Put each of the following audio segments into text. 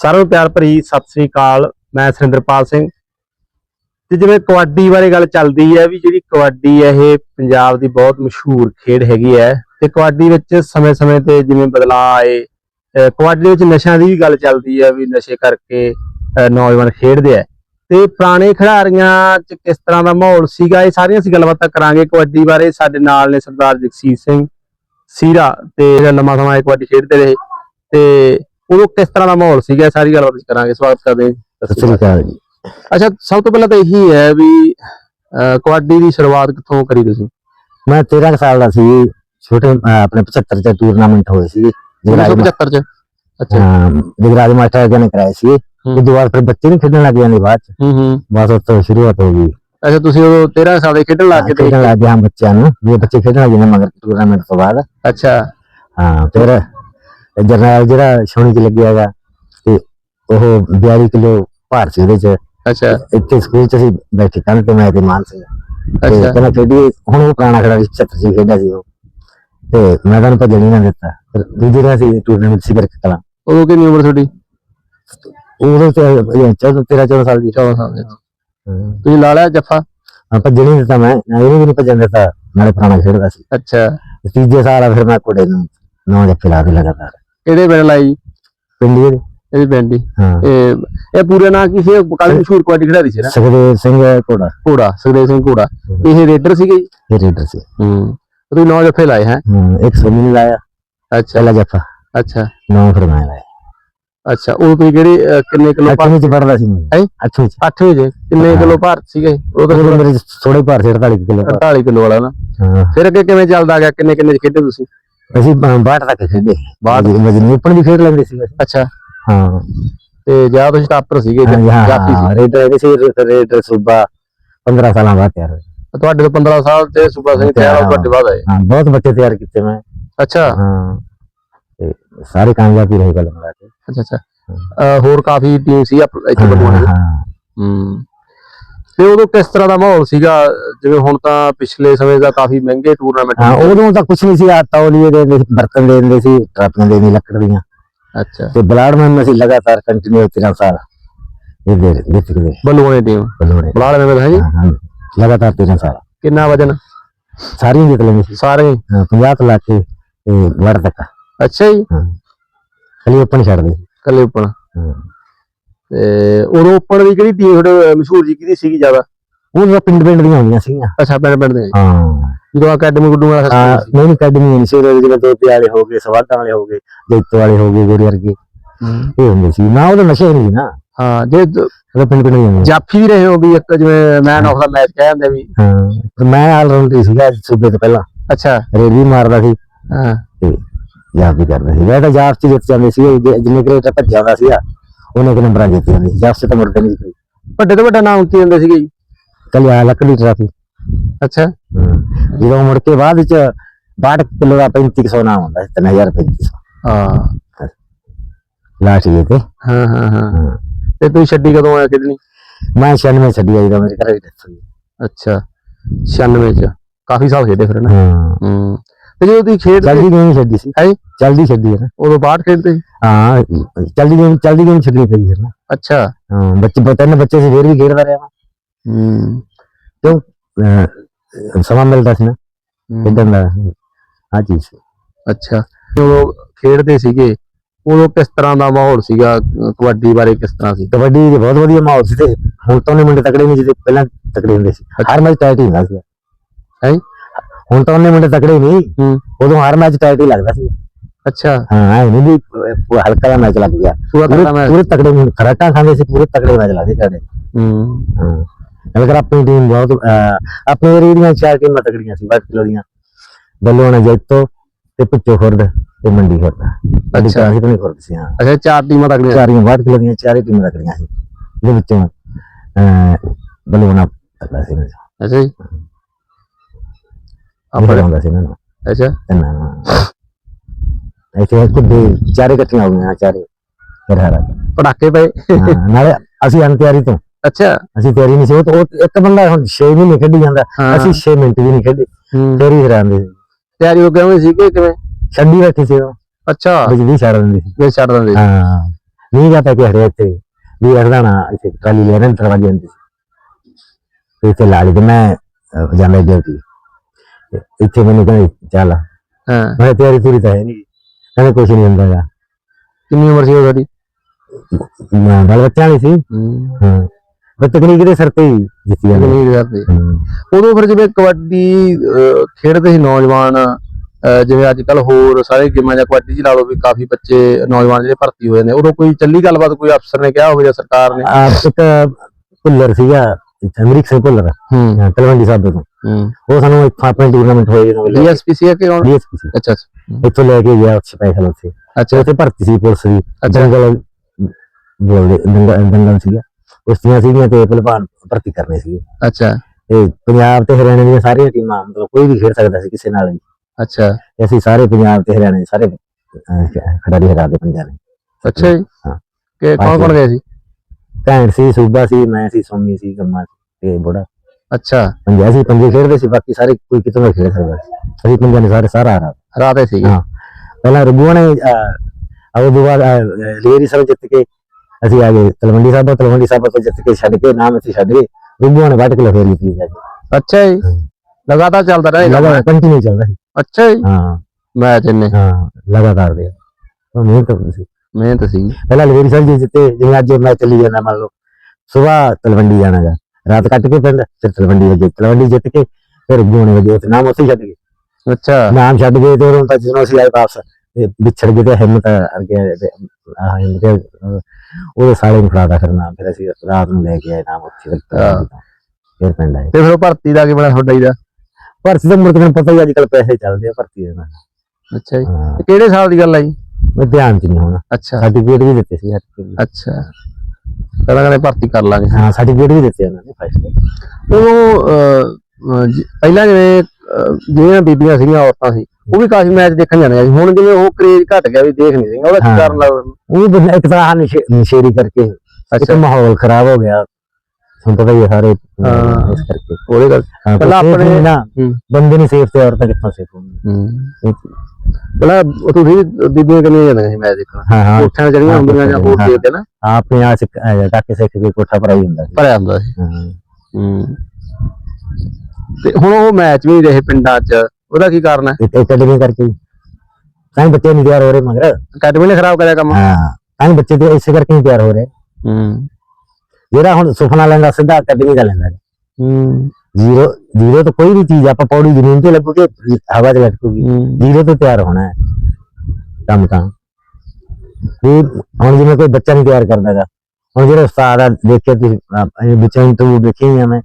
ਸਾਰਿਆਂ ਨੂੰ ਪਿਆਰ ਭਰੀ ਸਤਿ ਸ੍ਰੀ ਅਕਾਲ, ਮੈਂ ਸੁਰਿੰਦਰਪਾਲ ਸਿੰਘ। ਤੇ ਜਿਵੇਂ ਕਬੱਡੀ ਬਾਰੇ ਗੱਲ ਚੱਲਦੀ ਹੈ ਵੀ ਜਿਹੜੀ ਕਬੱਡੀ ਹੈ, ਇਹ ਪੰਜਾਬ ਦੀ ਬਹੁਤ ਮਸ਼ਹੂਰ ਖੇਡ ਹੈਗੀ ਹੈ। ਤੇ ਕਬੱਡੀ ਵਿੱਚ ਸਮੇਂ-ਸਮੇਂ ਤੇ ਜਿਵੇਂ ਬਦਲਾਅ ਆਏ ਕਬੱਡੀ ਵਿੱਚ ਨਸ਼ਿਆਂ ਦੀ ਵੀ ਗੱਲ ਚੱਲਦੀ ਹੈ ਵੀ ਨਸ਼ੇ ਕਰਕੇ ਨੌਜਵਾਨ ਖੇਡਦੇ ਆ ਤੇ ਪੁਰਾਣੇ ਖਿਡਾਰੀਆਂ ਚ ਕਿਸ ਤਰ੍ਹਾਂ ਦਾ ਮਾਹੌਲ ਸੀਗਾ, ਇਹ ਸਾਰੀਆਂ ਅਸੀਂ ਗੱਲਬਾਤਾਂ ਕਰਾਂਗੇ ਕਬੱਡੀ ਬਾਰੇ। ਸਾਡੇ ਨਾਲ ਨੇ ਸਰਦਾਰ ਜਗਸੀਰ ਸਿੰਘ ਸੀਰਾ ਤੇ ਜਿਹੜਾ ਲੰਮਾ ਸਮਾਂ ਕਬੱਡੀ ਖੇਡਦੇ ਰਹੇ। ਤੇ ਉਦੋਂ ਕਿਸ ਤਰ੍ਹਾਂ ਦਾ ਮਾਹੌਲ ਸੀਗਾ? ਇਹ ਸਾਰੀ ਗੱਲਬਾਤ ਕਰਾਂਗੇ। ਸਵਾਗਤ ਕਰਦੇ ਹਾਂ ਜੀ। ਸਤਿ ਸ੍ਰੀ ਅਕਾਲ ਜੀ। ਅੱਛਾ ਸਭ ਤੋਂ ਪਹਿਲਾਂ ਤਾਂ ਇਹੀ ਹੈ ਵੀ ਅਹ, ਕਬੱਡੀ ਦੀ ਸ਼ੁਰੂਆਤ ਕਿੱਥੋਂ ਕਰੀ ਤੁਸੀਂ? ਮੈਂ 13 ਕੁ ਸਾਲ ਦਾ ਸੀ। ਛੋਟੇ ਅਹ ਆਪਣੇ 75 ਚ ਟੂਰਨਾਮੈਂਟ ਹੋਏ ਸੀ। ਜਗਰਾਜ 1975 ਚ? ਅੱਛਾ। ਜਗਰਾਜ ਮਾਸਟਰ ਜੀ ਨੇ ਕਰਾਏ ਸੀ। ਉਸ ਤੋਂ ਬਾਅਦ ਫਿਰ ਬੱਚੇ ਵੀ ਖੇਡਣ ਲੱਗ ਜਾਂਦੇ ਬਾਅਦ ਚ। ਹੂੰ ਹੂੰ। ਬਸ ਉਸ ਤੋਂ ਸ਼ੁਰੂਆਤ ਹੋ ਗਈ। ਅੱਛਾ ਤੁਸੀਂ ਉਦੋਂ 13 ਸਾਲ ਦੇ ਖੇਡਣ ਲੱਗ ਗਏ ਤੇ ਖੇਡਣ ਲੱਗ ਗਏ ਹਾਂ ਬੱਚਿਆਂ ਨੂੰ। ਵੀ ਬੱਚੇ ਖੇਡਣ ਲੱਗ ਜਾਂਦੇ ਮਗਰ ਟੂਰਨਾਮੈਂਟ ਤੋਂ ਬਾਅਦ। ਅੱਛਾ। ਹਾਂ ਫਿਰ ਜਰਨੈਲ ਜਿਹੜਾ ਛੋਣੀ ਚ ਲੱਗਿਆ ਹੈਗਾ ਤੇ ਉਹ 42 ਕਿਲੋ ਭਾਰ ਸੀ ਉਹਦੇ ਚ। ਅੱਛਾ। ਇੱਥੇ ਸਕੂਲ ਚ ਅਸੀਂ ਬੈਠੇ ਕੰਨ ਤੇ ਮੈਂ ਤੇ ਮਾਨ ਸਿੰਘ ਤੇ ਅੱਛਾ। ਕਹਿੰਦਾ ਖੇਡੀ ਹੁਣ ਉਹ ਪੁਰਾਣਾ ਖੜਾ ਸੀ 76 ਚ ਖੇਡਿਆ ਸੀ ਉਹ। ਤੇ ਮੈਂ ਤੁਹਾਨੂੰ ਭੱਜਣ ਨਾ ਦਿੱਤਾ। ਫਿਰ ਦੂਜੇ ਦਿਨ ਅਸੀਂ ਟੂਰਨਾਮੈਂਟ ਸੀ ਕਰਕੇ ਕਲਾ ਉਦੋਂ ਕਿੰਨੀ ਉਮਰ ਤੁਹਾਡੀ? ਉਦੋਂ ਤੇ 14 13 14 ਸਾਲ ਦੀ। 14 ਸਾਲ ਦੀ। ਤੁਸੀਂ ਲਾ ਲਿਆ ਜੱਫਾ? ਭੱਜਣ ਹੀ ਨਹੀਂ ਦਿੱਤਾ ਮੈਂ। ਇਹਨੂੰ ਵੀ ਨਹੀਂ ਭੱਜਣ ਦਿੱਤਾ। ਨਾਲੇ ਪੁਰਾਣਾ ਖੇਡਦਾ ਸੀ। ਅੱਛਾ। ਤੇ ਤੀਜੇ ਸਾਲ ਫਿਰ ਮੈਂ ਕੋੜੇ ਨੂੰ ਨੌ ਜੱਫੇ ਲਾ ਦੇ ਲਗਾਤਾਰ। ਕਿਹੜੇ ਪਿੰਡ ਲਾਈ ਪਿੰਡੀ ਦੇ ਇਹਦੀ ਪਿੰਡ। ਦੀ ਹਾਂ। ਇਹ ਇਹ ਪੂਰੇ ਨਾਂ ਕੀ ਸੀ? ਇਹ ਕਾਲੇ ਮਸ਼ਹੂਰ ਕਬੱਡੀ ਖਿਡਾਰੀ ਸੀ ਨਾ। ਸੁਖਦੇਵ ਸਿੰਘ ਕੋੜਾ ਘੋੜਾ ਸੁਖਦੇਵ ਸਿੰਘ ਘੋੜਾ। ਇਹ ਰੇਡਰ ਸੀਗੇ ਜੀ। ਇਹ ਰੇਡਰ ਸੀ। ਹੂੰ। ਤੁਸੀਂ ਨੌ ਜੱਫੇ ਲਾਏ ਹੈ? ਹਾਂ ਇੱਕ ਸੋਨੀ ਨੇ ਲਾਇਆ ਅੱਛਾ। ਪਹਿਲਾ ਜੱਫਾ। ਅੱਛਾ। ਨੌ ਫਿਰ ਮੈਂ ਲਾਇਆ। ਅੱਛਾ ਉਹ ਤੁਸੀਂ ਕਿਹੜੇ ਅਹ, ਕਿੰਨੇ ਕਿਲੋ ਭਾਰ ਅੱਠਵੀਂ ਚ ਪੜਦਾ ਸੀ ਮੈਂ ਹੈਂ? ਅੱਠਵੀਂ ਚ 8ਵੇਂ ਜੇ ਕਿੰਨੇ ਕਿਲੋ ਭਾਰ ਸੀਗੇ? ਉਹ ਤਾਂ ਉਦੋਂ ਮੇਰੇ ਥੋੜੇ ਭਾਰ ਸੀ 48 ਕਿਲੋ 48 ਕਿਲੋ ਵਾਲਾ ਨਾ। ਹਾਂ। ਫਿਰ ਅੱਗੇ ਕਿਵੇਂ ਚੱਲਦਾ ਗਿਆ? ਕਿੰਨੇ ਕਿੰਨੇ ਚ ਖੇਡੇ ਤੁਸੀਂ? ਅਸੀਂ ਬ- ਬਾਹਠ ਤੱਕ ਖੇਡੇ। ਬਾਹਠ? ਬਾਹਰ ਵਜਨ ਉੱਪਰ ਵੀ ਖੇਡ ਲੈਂਦੇ ਸੀ ਅਸੀਂ। ਅੱਛਾ। ਹਾਂ। ਤੇ ਜਾਂ ਤੁਸੀਂ ਟਾਪਰ ਸੀਗੇ ਜਾਂ ਹਾਂ ਜਾਫੀ ਹਾਂ ਸੀ? ਰੇਡਰ ਹੈਗੇ ਸੀ ਰੇਡਰ ਸੂਬਾ 15 ਸਾਲਾਂ ਬਾਅਦ ਤਿਆਰ ਹੋਏ। ਤੁਹਾਡੇ ਤੋਂ 15 ਸਾਲ ਤੇ ਸੁਬਾ ਸਿੰਘ ਤਿਆਰ ਹੋ ਤੁਹਾਡੇ ਬਾਅਦ ਆਏ ਹਾਂ ਬਹੁਤ ਬੱਚੇ ਤਿਆਰ ਕੀਤੇ ਮੈਂ। ਅੱਛਾ। ਹਾਂ। ਤੇ ਸਾਰੇ ਕਾਮਯਾਬੀ ਰਹੇ ਗੱਲ ਮਿਲਾ ਕੇ। ਅੱਛਾ ਅੱਛਾ। ਅਹ ਹੋਰ ਕਾਫੀ ਟੀਮ ਸੀ ਆਪ- ਇੱਥੇ ਬਲਵਾਣੇ ਦੇ। ਹਾਂ। ਹੂੰ। ਤੇ ਉਦੋਂ ਕਿਸ ਤਰ੍ਹਾਂ ਦਾ ਮਾਹੌਲ ਸੀਗਾ? ਜਿਵੇਂ ਹੁਣ ਤਾਂ ਪਿਛਲੇ ਸਮੇਂ ਦਾ ਕਾਫੀ ਮਹਿੰਗੇ ਟੂਰਨਾਮੈਂਟ ਹਾਂ ਉਦੋਂ ਤਾਂ ਕੁਝ ਨਹੀਂ ਸੀ ਆ ਤੌਲੀਏ ਦੇ ਸੀ ਬਰਤਨ ਦੇ ਦਿੰਦੇ ਸੀ ਟਰਾਪੀਆਂ ਦੇ ਦਿੰਦੇ ਲੱਕੜ ਦੀਆਂ। ਅੱਛਾ। ਤੇ ਬਲਾੜਮਨ ਅਸੀਂ ਲਗਾਤਾਰ ਕੰਟੀਨਿਊ 13 ਸਾਲ। ਇਹ ਦੇ ਦਿੱਤੇ ਗਏ ਬਲਵਾਣੇ ਟੀਮ ਬਲੋੜੇ ਬਲਾਲ ਮੇਂ ਹੈ ਜੀ ਲਗਾਤਾਰ 13 ਸਾਲ। ਕਿੰਨਾ ਵਜਨ? ਸਾਰੀਆਂ ਜਿੱਤ ਲੈਂਦੇ ਸੀ। ਸਾਰੇ ਹੀ? ਹਾਂ, 50 ਤੋਂ ਲਾ ਕੇ ਤੇ ਵੜ ਤੱਕ। ਅੱਛਾ ਜੀ। ਹਾਂ। ਖਾਲੀ ਓਪਨ ਛੱਡਦੇ ਕੱਲੇ ਉੱਪਰ। ਹਾਂ। ਤੇ ਉਦੋਂ ਉੱਪਰ ਦੀ ਕਿਹੜੀ ਟੀਮ ਤੁਹਾਡੇ ਮਸ਼ਹੂਰ ਜੀ ਕਿਹਦੀ ਸੀਗੀ ਜ਼ਿਆਦਾ? ਉਹ ਤਾਂ ਪਿੰਡ ਪਿੰਡ ਦੀਆਂ ਹੁੰਦੀਆਂ ਸੀਗੀਆਂ। ਅੱਛਾ ਪਿੰਡ ਪਿੰਡ ਦੇ ਹਾਂ। ਜਦੋਂ ਅਕੈਡਮੀ ਗੁੱਡੂ ਵਾਲਾ ਹਾਂ। ਨਹੀਂ ਅਕੈਡਮੀ ਨਹੀਂ ਸੀ ਉਰੇ ਜਿਵੇਂ ਦੋਤੇ ਵਾਲੇ ਹੋ ਗਏ ਸਵਾਦਾਂ ਵਾਲੇ ਹੋ ਗਏ ਜੈਤੋ ਵਾਲੇ ਹੋ ਗਏ ਗੋਰੇ ਵਰਗੇ। ਇਹ ਹੁੰਦੇ ਸੀ। ਨਾ ਉਹਦਾ ਨਸ਼ਾ ਨਹੀਂ ਨਾ। ਹਾਂ ਜੇ ਪਿੰਡ ਪਿੰਡ ਦੀਆਂ ਹੁੰਦੀਆਂ ਜਾਫੀ ਵੀ ਰਹੇ ਹੋ ਵੀ ਇੱਕ ਜਿਵੇਂ ਮੈਨ ਆਫ ਦਾ ਮੈਚ ਕਹਿ ਜਾਂਦੇ ਵੀ। ਹਾਂ ਤੇ ਮੈਂ ਆਲ ਰਾਉਂਡਰ ਸੀਗਾ ਸੂਬੇ ਤੋਂ ਪਹਿਲਾਂ। ਅੱਛਾ। ਵੀ ਮਾਰਦਾ ਸੀ। ਹਾਂ। ਤੇ ਵੀ ਕਰਦਾ ਸੀ। ਮੈਂ ਤਾਂ ਜਾਬ ਚ ਜਿੱਤ ਜਾਂਦੇ ਸੀ ਜਿੰਨੇ ਕ੍ਰਿਕਟਰ ਭੱਜ ਜਾਂਦਾ ਸੀਗਾ। ਉਹਨੇ ਕਿ ਨੰਬਰਾਂ ਜਿੱਤ ਜਾਂਦੇ ਸੀ ਜਾਬ ਚ ਤਾਂ ਮੁੜਦੇ ਨਹੀਂ ਸੀ। ਵੱਡੇ ਤੋਂ ਵੱਡਾ ਨਾਮ ਕੀ ਹੁੰਦੇ ਸੀਗੇ ਜੀ? ਕੱਲ ਆ ਲੱਕੜੀ ਟਰਾਫੀ ਅੱਛਾ। ਜਦੋਂ ਮੁੜ ਕੇ ਬਾਅਦ ਚ 62 ਕਿਲੋ ਦਾ 3500 ਨਾਮ ਹੁੰਦਾ ਸੀ 3500 ਹਾਂ। ਲਾਸਟ ਇਹ ਤੇ। ਹਾਂ ਹਾਂ ਹਾਂ। ਹਾਂ। ਤੇ ਤੁਸੀਂ ਛੱਡੀ ਕਦੋਂ ਆਇਆ ਕਿਦਨੀ ਮੈਂ 96 ਛੱਡੀ ਆਈ ਦਾ ਮੇਰੇ ਘਰ ਵੀ ਡੈਥ ਹੋਈ ਅੱਛਾ 96 ਚ। ਕਾਫੀ ਸਾਲ ਖੇਡੇ ਫਿਰ ਨਾ। ਹਾਂ। ਹੂੰ। ਤੇ ਜਦੋਂ ਤੁਸੀਂ ਖੇਡ ਜਲਦੀ ਗੇਮ ਛੱਡੀ ਸੀ। ਹੈਂ? ਜਲਦੀ ਛੱਡੀ ਹੈ ਨਾ ਉਦੋਂ ਬਾਹਰ ਖੇਡਦੇ ਸੀ? ਹਾਂ ਜਲਦੀ ਗੇਮ ਜਲਦੀ ਗੇਮ ਛੱਡਣੀ ਪਈ ਫਿਰ ਨਾ ਅੱਛਾ ਹਾਂ ਬੱਚੇ ਪਤਾ ਨਹੀਂ ਬੱਚੇ ਸੀ ਫੇਰ ਵੀ ਖੇਡਦਾ ਰਿਹਾ ਮੈਂ ਹੂੰ ਕਿਉਂ ਅਹ, ਸਮਾਂ ਮਿਲਦਾ ਸੀ ਨਾ ਹੂੰ। ਖੇਡਣ ਦਾ ਆ ਚੀਜ਼ ਸੀ। ਅੱਛਾ ਜਦੋਂ ਖੇਡਦੇ ਸੀਗੇ ਉਦੋਂ ਕਿਸ ਤਰ੍ਹਾਂ ਦਾ ਮਾਹੌਲ ਸੀਗਾ ਅਹ ਕਬੱਡੀ ਬਾਰੇ ਕਿਸ ਤਰ੍ਹਾਂ ਸੀ ਕਬੱਡੀ ਦੇ ਬਹੁਤ ਵਧੀਆ ਮਾਹੌਲ ਸੀ ਤੇ ਹੁਣ ਤਾਂ ਉਹਨੇ ਮੁੰਡੇ ਤਕੜੇ ਨਹੀਂ ਜਿਹਦੇ ਪਹਿਲਾਂ ਤਕੜੇ ਹੁੰਦੇ ਸੀ ਹਰ ਮੈਚ ਟਾਈਟ ਹੀ ਹੁੰਦਾ ਸੀ ਹੈਂ? ਹੁਣ ਤਾਂ ਉਹਨੇ ਮੁੰਡੇ ਤਕੜੇ ਨਹੀਂ ਹੂੰ ਉਦੋਂ ਹਰ ਮੈਚ ਟਾਈਟ ਹੀ ਲੱਗਦਾ ਸੀ ਅੱਛਾ ਹਾਂ ਐ ਨਹੀਂ ਵੀ ਅਹ, ਹਲਕਾ ਜਿਹਾ ਮੈਚ ਲੱਗ ਗਿਆ ਪੂਰਾ ਪੂਰੇ ਤਕੜਾ ਮੈਚ ਪੂਰੇ ਤਕੜੇ ਮੁੰਡੇ ਖਰਾਟਾਂ ਖਾਂਦੇ ਸੀ ਪੂਰੇ ਤਕੜੇ ਮੈਚ ਲੱਗਦੇ ਸਾਡੇ ਹੂੰ ਹਾਂ ਅਗਰ ਆਪਣੀ ਟੀਮ ਬਹੁਤ ਅਹ, ਆਪਣੇ ਏਰੀਆ ਦੀਆਂ ਚਾਰ ਟੀਮਾਂ ਤਕੜੀਆਂ ਸੀ 8 ਕਿਲੋ ਦੀਆਂ ਬੱਲੋਣਾ ਜੈਤੋ ਤੇ ਪੁੱਚੋ ਖੁਰਦ ਤੇ ਮੰਡੀ ਖੁਰਦ ਸਾਡੀ ਅੱਛਾ। ਚਾਰ ਹੀ ਨਹੀਂ ਖੁਰਦ ਸੀ ਹਾਂ ਅੱਛਾ ਚਾਰ ਟੀਮਾਂ ਤੱਕੜੀਆਂ ਚਾਰੀਆਂ 8 ਕਿਲੋ ਦੀਆਂ ਚਾਰੇ ਟੀਮਾਂ ਤਕੜੀਆਂ ਸੀ ਇਹਦੇ ਵਿੱਚੋਂ ਅਹ ਬੱਲੋਣਾ ਤਕੜਾ ਸੀ ਨਾ ਅੱਛਾ ਜੀ ਆਪਣੇ ਆਪਣੇ ਹੁੰਦਾ ਸੀ ਨਾ ਅੱਛਾ ਨਾ ਇੱਥੇ ਕੁੱਦੇ ਚਾਰੇ ਇਕੱਠੀਆਂ ਹੋ ਗਈਆਂ ਚਾਰੇ। ਫਿਰ ਹਾਰਾ ਪਟਾਕੇ ਪਏ? ਹਾਂ, ਨਾਲੇ ਅਸੀਂ ਅਨ ਤਿਆਰੀ ਤੋਂ। ਅੱਛਾ। ਅਸੀਂ ਤਿਆਰੀ ਨਹੀਂ ਸੀ ਉਹ ਤਾਂ ਉਹ ਇੱਕ ਬੰਦਾ ਹੁਣ 6 ਮਹੀਨੇ ਖੇਡੀ ਜਾਂਦਾ ਹਾਂ। ਅਸੀਂ 6 ਮਿੰਟ ਵੀ ਨਹੀਂ ਖੇਡੇ ਹੂੰ। ਫਿਰ ਹੀ ਹਰਾਉਂਦੇ ਸੀ। ਤਿਆਰੀ ਹੋ ਗਏ ਹੋਏ ਸੀਗੇ ਕਿਵੇਂ? ਛੱਡੀ ਬੈਠੇ ਸੀ ਉਹ। ਅੱਛਾ। ਬਿਜਲੀ ਛੱਡ ਦਿੰਦੀ ਸੀ। ਵੇ ਛੱਡ ਦਿੰਦੇ ਸੀ। ਹਾਂ। ਨਹੀਂ ਜਾ ਕੇ ਹਰੇ ਇੱਥੇ। ਵੀ ਹਰਦਾਣਾ ਇੱਥੇ ਟਰਾਲੀ ਲੈ ਰਹੇ ਦਰਵਾਜ਼ੇ ਜਾਂਦੀ ਸੀ। ਤੇ ਇੱਥੇ ਲਾ ਲਈ ਤੇ ਮੈਂ ਅਹ, ਜਾਂਦਾ ਡਿਊਟੀ ਤੇ ਇੱਥੇ ਮੈਨੂੰ ਕਹਿੰਦੇ ਚੱਲ ਹਾਂ। ਮੈਂ ਕਿਹਾ ਤਿਆਰੀ ਪੂਰੀ ਤਾਂ ਹੈ ਨਹੀਂ। ਕਹਿੰਦੇ ਕੁਛ ਨਹੀਂ ਹੁੰਦਾ ਗਾ। ਕਿੰਨੀ ਉਮਰ ਸੀ ਉਹ ਤੁਹਾਡੀ? ਮੈਂ ਬਾਲ ਬੱਚਿਆਂ ਦੀ ਸੀ। ਹੂੰ। ਪਰ ਤਕਨੀਕ ਦੇ ਸਿਰ ਤੇ ਹੀ ਜਿੱਤੀ ਜਾਂਦੇ ਕਿੰਨੀ ਕਰਦੇ ਹੂੰ। ਉਦੋਂ ਫਿਰ ਜਿਵੇਂ ਕਬੱਡੀ ਖੇਡਦੇ ਸੀ ਨੌਜਵਾਨ ਜਿਵੇਂ ਅੱਜ ਕੱਲ ਹੋਰ ਸਾਰੇ ਗੇਮਾਂ ਜਾਂ ਕਬੱਡੀ ਚ ਲਾ ਲਓ ਵੀ ਕਾਫੀ ਬੱਚੇ ਨੌਜਵਾਨ ਜਿਹੜੇ ਭਰਤੀ ਹੋਏ ਨੇ। ਉਦੋਂ ਕੋਈ ਚੱਲੀ ਗੱਲਬਾਤ ਕੋਈ ਅਫਸਰ ਨੇ ਕਿਹਾ ਹੋਵੇ ਜਾਂ ਸਰਕਾਰ ਨੇ? ਇੱਕ ਭੁੱਲਰ ਸੀਗਾ। ਅਮਰੀਕ ਸਿੰਘ ਭੁੱਲਰ ਹੂੰ। ਤਲਵੰਡੀ ਸਾਹਿਬ ਤੋਂ। ਹੂੰ। ਉਹ ਸਾਨੂੰ ਇੱਕ ਆਪਣੇ ਟੂਰਨਾਮੈਂਟ ਹੋਏ ਜਦੋਂ ਡੀਐਸਪੀ ਸੀ ਕਿ ਕੌਣ? ਡੀਐਸਪੀ ਸੀ। ਅੱਛਾ ਅੱਛਾ। ਇੱਥੋਂ ਲੈ ਕੇ ਗਿਆ ਸਪੈਸ਼ਲ ਉੱਥੇ। ਅੱਛਾ। ਉੱਥੇ ਭਰਤੀ ਸੀ ਪੁਲਿਸ ਦੀ। ਦੰਗਲ ਬੋਲਦੇ ਦੰਗਲ ਦੰਗਲ ਸੀਗਾ। ਕੁਸ਼ਤੀਆਂ ਸੀਗੀਆਂ ਤੇ ਭਲਵਾਨ ਭਰਤੀ ਕਰਨੇ ਸੀਗੇ। ਅੱਛਾ। ਤੇ ਪੰਜਾਬ ਤੇ ਹਰਿਆਣਾ ਦੀਆਂ ਸਾਰੀਆਂ ਟੀਮਾਂ ਮਤਲਬ ਕੋਈ ਵੀ ਖੇਡ ਸਕਦਾ ਸੀ ਕਿਸੇ ਨਾਲ ਵੀ। ਅੱਛਾ। ਅਸੀਂ ਸਾਰੇ ਪੰਜਾਬ ਤੇ ਹਰਿਆਣਾ ਦੇ ਸਾਰੇ ਖਿਡਾਰੀ ਹਰਾ ਦੇ ਪੰਜਾਬ ਨੇ। ਅੱਛਾ ਜੀ। ਹਾਂ। ਕਿ ਕੌਣ ਕੌਣ ਗਏ ਸੀ? ਭੈਣ ਸੀ ਸੂਬਾ ਸੀ ਮੈਂ ਸੀ ਸੋਮੀ ਸੀ ਗੰਮਾ ਸੀ ਤੇ ਬੋੜਾ ਅੱਛਾ। ਪੰਜਾ ਸੀ ਪੰਜੇ ਖੇਡਦੇ ਸੀ ਬਾਕੀ ਸਾਰੇ ਕੋਈ ਕਿਤੋਂ ਵੀ ਖੇਡ ਸਕਦਾ ਸੀ। ਅਸੀਂ ਪੰਜਾਂ ਨੇ ਸਾਰੇ ਸਾਰਾ ਹਰਾ ਰਾਤੇ ਸੀ। ਹਾਂ। ਪਹਿਲਾਂ ਰਬੂਆ ਨੇ ਉਹ ਦੁਬਾਰ ਲੇਰੀ ਸਭ ਜਿੱਤ ਕੇ ਅਸੀਂ ਆ ਗਏ। ਤਲਵੰਡੀ ਸਾਹਿਬ ਤਲਵੰਡੀ ਸਾਹਿਬ ਤੋਂ ਜਿੱਤ ਕੇ ਛੱਡ ਕੇ ਨਾਮ ਅਸੀਂ ਛੱਡ ਗਏ। ਰਬੂਆ ਨੇ ਵੱਟ ਕੇ ਫੇਰ ਲਿਖੀ ਜਾ ਕੇ। ਅੱਛਾ ਜੀ। ਹਾਂ। ਲਗਾਤਾਰ ਚੱਲਦਾ ਰਹੇਗਾ ਲਗਾਤਾਰ ਕੰਟੀਨਿਊ ਚੱਲਦਾ ਸੀ। ਅੱਛਾ ਜੀ। ਹਾਂ। ਮੈਚ ਇੰਨੇ। ਹਾਂ। ਲਗਾਤਾਰ ਦੇ ਉਹ ਮਿਹਨਤ ਸੀ। ਮਿਹਨਤ ਸੀ। ਪਹਿਲਾਂ ਲਵੇਰੀ ਸਾਹਿਬ ਜੀ ਜਿੱਤੇ ਜਿਵੇਂ ਅੱਜ ਮੈਂ ਚੱਲੀ ਜਾਂਦਾ ਮੰਨ ਲਓ। ਸਵੇਰ ਤਲਵੰਡੀ ਜਾਣਾਗਾ ਰਾਤ ਕੱਟ ਕੇ ਪਿੰਡ ਫਿਰ ਤਲਵੰਡੀ ਵਜੇ। ਤਲਵੰਡੀ ਜਿੱਤ ਕੇ ਫਿਰ ਗੋਣੇ ਵਜੇ। ਉੱਥੇ ਨਾਮ ਉੱਥੇ ਹੀ ਛੱਡ ਗਏ। ਅੱਛਾ। ਨਾਮ ਛੱਡ ਗਏ ਤੇ ਉਦੋਂ ਤਾਂ ਜਦੋਂ ਅਸੀਂ ਆਏ ਵਾਪਸ ਵਿਛੜ ਗਏ ਤੇ ਹਿੰਮਤ ਅਰ ਗਿਆ ਆਹ ਹਿੰਮਤ ਉਹਦੇ ਸਾਲੇ ਨੂੰ ਫੜਾਦਾ ਫਿਰ ਨਾਮ। ਫਿਰ ਅਸੀਂ ਰਾਤ ਨੂੰ ਲੈ ਕੇ ਆਏ ਨਾਮ ਉੱਥੇ। ਫਿਰ ਪਿੰਡ ਆਏ। ਤੇ ਫਿਰ ਉਹ ਭਰਤੀ ਦਾ ਕੀ ਬਣਾ ਤੁਹਾਡਾ ਜੀ ਦਾ? ਭਰਤੀ ਦਾ ਮੁਰਕ ਨੂੰ ਪਤਾ ਹੀ ਅੱਜ ਕੱਲ ਪੈਸੇ ਚੱਲਦੇ ਆ ਭਰਤੀ ਦੇ ਨਾਲ। ਅੱਛਾ ਜੀ। ਹਾਂ। ਕਿਹੜੇ ਸਾਲ ਦੀ ਗੱਲ ਹੈ ਜੀ? ਮੈਂ ਧਿਆਨ ਚ ਨਹੀਂ ਹੋਣਾ। ਅੱਛਾ। ਸਰਟੀਫਿਕੇਟ ਵੀ ਦਿੱਤੇ ਸੀ। ਅੱਛਾ। ਪਹਿਲਾਂ ਕਹਿੰਦੇ ਭਰਤੀ ਕਰ ਲਾਂਗੇ। ਹਾਂ ਸਰਟੀਫਿਕੇਟ ਵੀ ਦਿੱਤੇ ਉਹਨਾਂ ਨੇ ਫਸਟ ਉਹ ਪਹਿਲਾਂ ਜਿਵੇਂ ਜਿਹੜੀਆਂ ਬੀਬੀਆਂ ਸੀਗੀਆਂ ਔਰਤਾਂ ਸੀ ਉਹ ਵੀ ਕਾਫੀ ਮੈਚ ਦੇਖਣ ਜਾਂਦੀਆਂ ਸੀ। ਹੁਣ ਜਿਵੇਂ ਉਹ ਕਰੇਜ ਘਟ ਗਿਆ ਵੀ ਦੇਖ ਨਹੀਂ ਰਹੀਆਂ ਉਹਦਾ ਕੀ। ਕਾਰਨ ਲੱਗਦਾ ਉਹ ਇੱਕ ਤਾਂ ਆਹ ਨਸ਼ੇ- ਨਸ਼ੇੜੀ ਕਰਕੇ ਇੱਕ ਮਾਹੌਲ ਖਰਾਬ ਹੋ ਗਿਆ। ਤੁਹਾਨੂੰ ਪਤਾ ਹੀ ਹੈ ਸਾਰੇ ਹਾਂ। ਇਸ ਕਰਕੇ ਉਹਦੇ ਕਰ ਹਾਂ, ਪਹਿਲਾਂ ਕੋਈ safe ਆਪਣੇ- ਨਹੀਂ ਨਾ ਹੂੰ। ਬੰਦੇ ਨਹੀਂ ਸੇਫ ਤੇ ਔਰਤਾਂ ਕਿੱਥੋਂ ਸੇਫ ਹੋਣਗੀਆਂ ਪਹਿਲਾਂ ਉਹ ਤੁਸੀਂ ਬੀਬੀਆਂ ਕਿੰਨੀਆਂ ਜਾਂਦੀਆਂ ਸੀ ਮੈਚ ਦੇਖਣ ਹਾਂ ਹਾਂ ਕੋਠਿਆਂ ਚੜੀਆਂ ਹਾਂ, ਹੁੰਦੀਆਂ ਜਾਂ ਹੋਰ ਹਾਂ। ਦੇਖਦੇ ਨਾ ਆਪਣੇ ਆ ਸਿੱਖ ਅਹ ਟਾਕੇ ਸਿੱਖ ਕੇ ਕੋਠਾ ਭਰਾਈ ਹੁੰਦਾ ਸੀ ਭਰਿਆ ਹੁੰਦਾ ਸੀ ਹਾਂ ਹੂੰ ਤੇ ਹੁਣ ਉਹ ਮੈਚ ਵੀ ਨਹੀਂ ਰਹੇ ਪਿੰਡਾਂ 'ਚ ਉਹਦਾ ਕੀ ਕਾਰਨ ਹੈ ਇੱਕ ਅਕੈਡਮੀ ਕਰਕੇ ਹੀ। ਤਾਂ ਹੀ ਬੱਚੇ ਨਹੀਂ ਤਿਆਰ ਹੋ ਰਹੇ ਮਗਰ ਅਕੈਡਮੀ ਨੇ ਖਰਾਬ ਕਰਿਆ ਕੰਮ ਹਾਂ ਤਾਂ ਹੀ ਬੱਚੇ ਤੇ ਇਸੇ ਕਰਕੇ ਨਹੀਂ ਤਿਆਰ ਹੋ ਰਹੇ ਹੂੰ ਜਿਹੜਾ ਹੁਣ ਸੁਪਨਾ ਲੈਂਦਾ ਸਿੱਧਾ ਅਕੈਡਮੀ ਦਾ ਲੈਂਦਾ ਹੂੰ। ਜ਼ੀਰੋ ਜ਼ੀਰੋ ਤੋਂ ਕੋਈ ਵੀ ਚੀਜ਼ ਆਪਾਂ ਪੌੜੀ ਜ਼ਮੀਨ ਤੇ ਲੱਗੂਗੀ ਹਵਾ 'ਚ ਲਟਕੂਗੀ। ਜ਼ੀਰੋ ਤੋਂ ਤਿਆਰ ਹੋਣਾ ਹੈ। ਕੰਮ ਤਾਂ। ਵੀ ਹੁਣ ਜਿਵੇਂ ਕੋਈ ਬੱਚਾ ਨਹੀਂ ਤਿਆਰ ਕਰਦਾਗਾ ਹੁਣ ਜਿਹੜੇ ਉਸਤਾਦ ਆ ਦੇਖੇ ਤੁਸੀਂ ਬੱਚਿਆਂ ਨੂੰ ਤੋਂ ਦੇਖੇ ਆ ਮੈਂ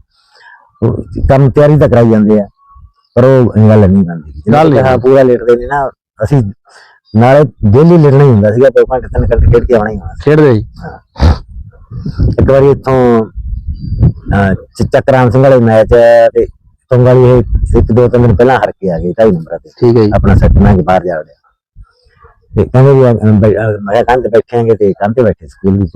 ਕੰਮ ਤਿਆਰੀ ਤਾਂ ਕਰਾਈ ਜਾਂਦੇ ਆ ਪਰ ਉਹ ਗੱਲ ਨਹੀਂ ਬਣਦੀ। ਗੱਲ ਹਾਂ ਪੂਰਾ ਲੇਟਦੇ ਨੇ ਨਾ ਅਸੀਂ ਨਾਲੇ ਡੇਲੀ ਲੜਨਾ ਹੀ ਹੁੰਦਾ ਸੀਗਾ ਦੋ ਘੰਟੇ ਤਿੰਨ ਘੰਟੇ ਖੇਡ ਕੇ ਆਉਣਾ ਹੀ ਹੋਣਾ ਖੇਡਦੇ ਜੀ ਇੱਕ ਵਾਰੀ ਇੱਥੋਂ ਅਹ, ਚ- ਚੱਕਰਾਮ ਸਿੰਘ ਵਾਲੇ ਮੈਚ ਤੇ ਤੁੰਗਾਲੀ ਇਹ ਇੱਕ ਦੋ ਤਿੰਨ ਦਿਨ ਪਹਿਲਾਂ ਹਾਰ ਕੇ ਆ ਗਏ ਢਾਈ ਨੰਬਰਾਂ ਤੇ। ਠੀਕ ਹੈ ਜੀ। ਆਪਣਾ ਸੈੱਟ ਮੈਂ ਬਾਹਰ ਜਾ ਵੜਿਆ। ਤੇ ਕਹਿੰਦੇ ਵੀ ਮੈਂ ਕੰਧ ਬੈਠਾਂਗੇ ਤੇ ਕੰਧ ਤੇ ਬੈਠੇ ਸਕੂਲ ਵਿੱਚ।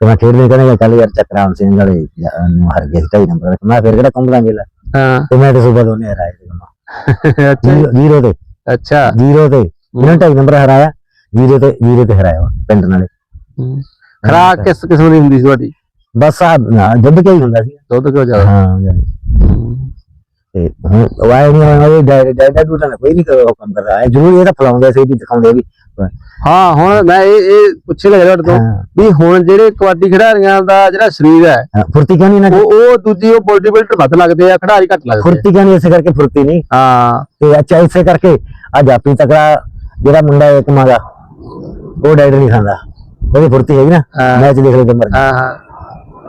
ਤੇ ਮੈਂ ਖੇਡਦੇ ਕਹਿੰਦੇ ਚੱਲ ਯਾਰ ਚੱਕਰਾਮ ਸਿੰਘ ਵਾਲੇ ਨੂੰ ਹਾਰ ਗਏ ਸੀ ਢਾਈ ਨੰਬਰ ਤੇ। ਮੈਂ ਫਿਰ ਕਿਹੜਾ ਘੁੰਮਦਾ ਮੇਲਾ? ਹਾਂ। ਤੇ ਮੈਂ ਤੇ ਸੁਬਾ ਦੋਨੇ ਹਰਾਏ ਤੇ। ਅੱਛਾ। ਜ਼ੀਰੋ- ਤੇ। ਅੱਛਾ। ਜ਼ੀਰੋ ਤੇ। ਇਹਨਾਂ ਢਾਈ ਨੰਬਰ ਹਰਾਇਆ ਜ਼ੀਰੋ ਤੇ ਜ਼ੀਰੋ ਤੇ ਹਰਾਇਆ ਪਿੰਡ ਨਾਲੇ। ਖਰਾਕ ਕਿਸ ਕਿਸਮ ਦੀ ਹੁੰਦੀ ਸੀ ਤੁਹਾਡੀ? ਬਸ ਆ ਦੁੱਧ ਕੇ ਹੀ ਹੁੰਦਾ ਸੀ। ਦੁੱਧ ਕਿਉਂ ਜ਼ਿਆਦਾ। ਹਾਂ ਜਾਨੀ। ਤੇ ਹੁਣ ਵਾਏ ਨਹੀਂ ਹੋਣਾ ਉਹ ਡਾਇਡਾ ਡੂਟਾ ਨਾ ਕੋਈ ਨਹੀਂ ਉਹ ਕੰਮ ਕਰਦਾ। ਹੈ ਜ਼ਰੂਰ ਇਹ ਤਾਂ ਫਲਾਉਂਦੇ ਸੀ ਵੀ ਦਿਖਾਉਂਦੇ ਵੀ। ਹਾਂ ਹੁਣ ਮੈਂ ਇਹ ਇਹ ਪੁੱਛੇ ਲੱਗਾ ਤੁਹਾਡੇ ਤੋਂ ਹਾਂ। ਵੀ ਹੁਣ ਜਿਹੜੇ ਕਬੱਡੀ ਖਿਡਾਰੀਆਂ ਦਾ ਜਿਹੜਾ ਸਰੀਰ ਹੈ ਹਾਂ, ਫੁਰਤੀ ਕਿਉਂ ਨਹੀਂ ਨਾ ਉਹ ਉਹ ਦੂਜੀ ਉਹ ਬੋਡੀ ਬਿਲਡਰ ਵੱਧ ਲੱਗਦੇ ਆ ਖਿਡਾਰੀ ਘੱਟ ਲੱਗਦੇ ਆ। ਫੁਰਤੀ ਕਿਉਂ ਨਹੀਂ ਇਸੇ ਕਰਕੇ ਫੁਰਤੀ ਨਹੀਂ ਹਾਂ। ਤੇ ਅੱਛਾ ਇਸੇ ਕਰਕੇ ਆ ਜਾਪੀ ਤਕੜਾ ਜਿਹੜਾ ਮੁੰਡਾ ਇੱਕ ਮਾਗਾ ਉਹ ਡਾਇਟ ਨਹੀਂ ਖਾਂਦਾ। ਉਹਦੀ ਫੁਰਤੀ ਹੈਗੀ ਨਾ। ਮੈਚ ਦੇਖ ਲੈ ਤੇ ਮਰ ਹਾਂ ਹਾਂ।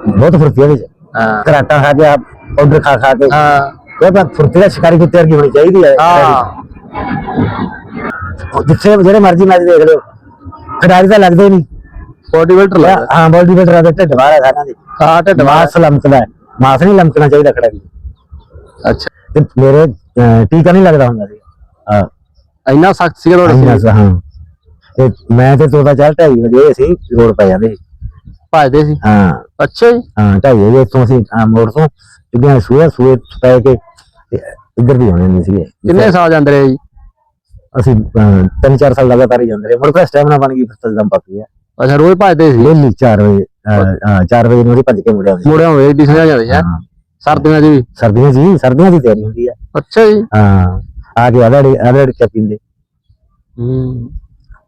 ਬਹੁਤ ਫੁਰਤੀ ਹੈ ਉਹਦੇ। ਚ ਹਾਂ। ਕਰਾਟਾ ਖਾ ਕੇ ਪਾਊਡਰ ਖਾ ਖਾ ਕੇ। ਹਾਂ। ਉਹ ਤਾਂ ਫੁਰਤੀ ਦਾ ਸ਼ਿਕਾਰੀ ਕੁੱਤੇ ਵਰਗੀ ਹੋਣੀ ਚਾਹੀਦੀ ਹੈ। ਹਾਂ। ਜਿੱਥੇ ਜਿਹੜੇ ਮਰਜ਼ੀ ਮੈਚ ਦੇਖ ਲਿਓ। ਖਿਡਾਰੀ ਤਾਂ ਲੱਗਦੇ ਨਹੀਂ। ਬੋਡੀ ਬਿਲਡਰ ਲੱਗਦਾ। ਹਾਂ ਬਾਡੀ ਬਿਲਡਰ ਦਾ ਢਿੱਡ ਹੈ ਸਾਰਿਆਂ ਦੇ। ਹਾਂ ਢਿੱਡ। ਮਾਸ ਲਮਕਦਾ ਮਾਸ ਨਹੀਂ ਲਮਕਣਾ ਚਾਹੀਦਾ ਖਿਡਾਰੀ। ਅੱਛਾ। ਤੇ ਮੇਰੇ ਟੀਕਾ ਨਹੀਂ ਲੱਗਦਾ ਹੁੰਦਾ ਸੀ। ਹਾਂ। ਇੰਨਾ ਸਖਤ ਸੀਗਾ ਤੁਹਾਡਾ ਹਾਂ। ਤੇ ਮੈਂ ਤੇ ਤੋਤਾ ਚਾਹ ਢਾਈ ਵਜੇ ਸੀ ਰੋਡ ਪੈ ਜਾਂਦੇ ਸੀ। ਭੱਜਦੇ ਸੀ? ਹਾਂ। ਅੱਛਾ ਜੀ। ਹਾਂ ਢਾਈ ਵਜੇ ਇੱਥੋਂ ਅਸੀਂ ਆਹ ਮੋੜ ਤੋਂ ਜਿੱਦਾਂ ਸੂਏ ਸੂਏ ਪੈ ਕੇ ਤੇ ਇੱਧਰ ਵੀ ਆਉਣੇ ਨਹੀਂ ਸੀਗੇ। ਕਿੰਨੇ ਸਾਲ ਜਾਂਦੇ ਰਹੇ ਜੀ? ਅਸੀਂ ਅਹ, ਤਿੰਨ ਚਾਰ ਸਾਲ ਲਗਾਤਾਰ ਹੀ ਜਾਂਦੇ ਰਹੇ। ਮੁੜ ਕੇ ਸਟੈਮਨਾ ਬਣ ਗਈ ਫਿਰ ਤਾਂ ਦਮ ਪੱਕ ਗਿਆ। ਅੱਛਾ ਰੋਜ਼ ਭੱਜਦੇ ਸੀ? ਡੇਲੀ 4 ਵਜੇ 4 ਵਜੇ ਨੂੰ ਅਸੀਂ ਭੱਜ ਕੇ ਮੁੜਿਆ ਆਉਂਦੇ ਸੀ। ਮੁੜਿਆ ਹੋਵੇ ਏਡੀ ਸੰਝਾ ਜਾਂਦੇ ਹੈ। ਹਾਂ। ਸਰਦੀਆਂ 'ਚ ਵੀ? ਸਰਦੀਆਂ ਹੀ ਸਰਦੀਆਂ ਹੀ ਤਿਆਰੀ ਹੁੰਦੀ ਆ। ਅੱਛਾ ਜੀ। ਹਾਂ। ਆ ਕੇ ਅਲੜ ਅਲੜ ਕੇ ਪੀਂਦੇ। ਹੂੰ।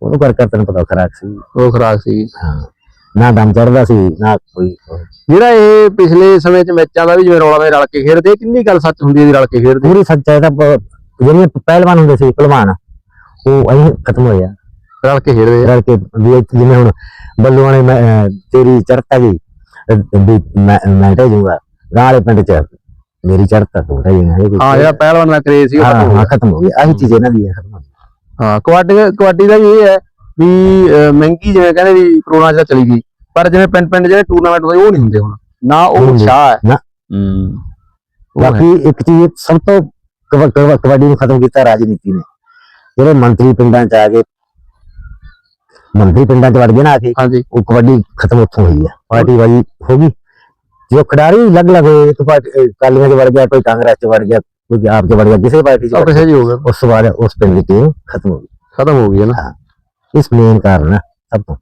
ਉਹਨੂੰ ਕਰ ਕਰ ਤੈਨੂੰ ਪਤਾ ਖਰਾਕ ਸੀ। ਉਹ ਖਰਾਕ ਸੀ। ਹਾਂ। ਨਾ ਦਮ ਚੜਦਾ ਸੀ ਨਾ ਕੋਈ। ਜਿਹੜਾ ਇਹ ਪਿਛਲੇ ਸਮੇਂ 'ਚ ਮੈਚਾਂ ਦਾ ਵੀ ਜਿਵੇਂ ਰੌਲਾ ਵਿੱਚ ਰਲ ਕੇ ਖੇਡਦੇ ਕਿੰਨੀ ਗੱਲ ਸੱਚ ਹੁੰਦੀ ਹੈ ਰਲ ਕੇ ਖੇਡਦੇ? ਪੂਰੀ ਸੱਚਾਈ ਤਾਂ ਪ- ਜਿਹੜੇ ਪਹਿਲਵਾਨ ਹੁੰਦੇ ਸੀ ਪਹਿਲਵਾਨ ਉਹ ਅਹੀਂ ਖਤਮ ਹੋਇਆ ਰਲ ਕੇ ਖੇਡਦੇ। ਰਲ ਕੇ ਵੀ ਜਿਵੇਂ ਹੁਣ ਬੱਲੂ ਵਾਲੇ ਤੇਰੀ ਚੜਤਾ ਗਈ ਵੀ ਮੈਂ ਟਹਿ ਜਾਊਂਗਾ ਗਾਂ ਵਾਲੇ ਪਿੰਡ ਚ ਮੇਰੀ ਚੜਤਾ ਤੂੰ ਟਹਿ ਕੋਈ ਹਾਂ ਜਿਹੜਾ ਪਹਿਲਵਾਨ ਦਾ ਕਰੇਜ਼ ਸੀ ਉਹ ਹਾਂ ਖਤਮ ਹੋ ਹਾਂ ਗਿਆ। ਹੋ ਆਹੀ ਚੀਜ਼ ਇਹਨਾਂ ਦੀ ਹੈ ਖਤਮ ਹੋ ਕਬੱਡੀ ਕਬੱਡੀ ਦਾ ਵੀ ਇਹ ਹੈ ਵੀ ਮਹਿੰਗੀ ਜਿਵੇਂ ਕਹਿੰਦੇ ਵੀ ਕਰੋਨਾ 'ਚ ਚਲੀ ਗਈ ਪਰ ਜਿਵੇਂ ਪਿੰਡ ਪਿੰਡ ਜਿਹੜੇ ਟੂਰਨਾਮੈਂਟ ਹੁੰਦੇ ਉਹ ਨਹੀਂ ਹੁੰਦੇ ਹੁਣ ਨਾ ਉਹ। ਉਤਸ਼ਾਹ ਹੈ ਨਾ। ਹੂੰ ਉਹ ਹੈ। ਬਾਕੀ ਇੱਕ ਚੀਜ਼ ਸਭ ਤੋਂ ਕਬ- ਕਬ- ਕਬੱਡੀ ਨੂੰ ਖਤਮ ਕੀਤਾ ਰਾਜਨੀਤੀ ਨੇ ਜਿਹੜੇ ਮੰਤਰੀ ਪਿੰਡਾਂ ਚ ਆ ਗਏ ਮੰਤਰੀ ਪਿੰਡਾਂ ਚ ਵੜ ਗਏ ਨਾ ਆ ਕੇ ਹਾਂਜੀ ਉਹ ਕਬੱਡੀ ਖਤਮ ਉੱਥੋਂ ਹੋਈ ਆ ਪਾਰਟੀ ਵਾਲੀ ਹੋ ਗਈ ਜੋ ਖਿਡਾਰੀ ਅਲੱਗ-ਅਲੱਗ ਹੋਏ ਇੱਕ ਪਾਰਟੀ ਕਾਲੀਆਂ ਚ ਵੜ ਗਿਆ ਕੋਈ ਕਾਂਗਰਸ ਚ ਵੜ ਗਿਆ ਪਾਰਟੀ ਚ ਉਹ ਵੜ ਗਿਆ। ਕਿਸੇ ਜੀ ਹੋ ਗਿਆ ਉਸ ਤੋਂ ਬਾਅਦ ਉਸ ਪਿੰਡ ਦੀ ਟੀਮ ਖਤਮ ਹੋ ਖਤਮ ਹੋ ਗਈ ਹੈ ਨਾ ਗਈ ਇਸ ਮੇਨ ਕਾਰਨ ਆ ਸਭ ਤੋਂ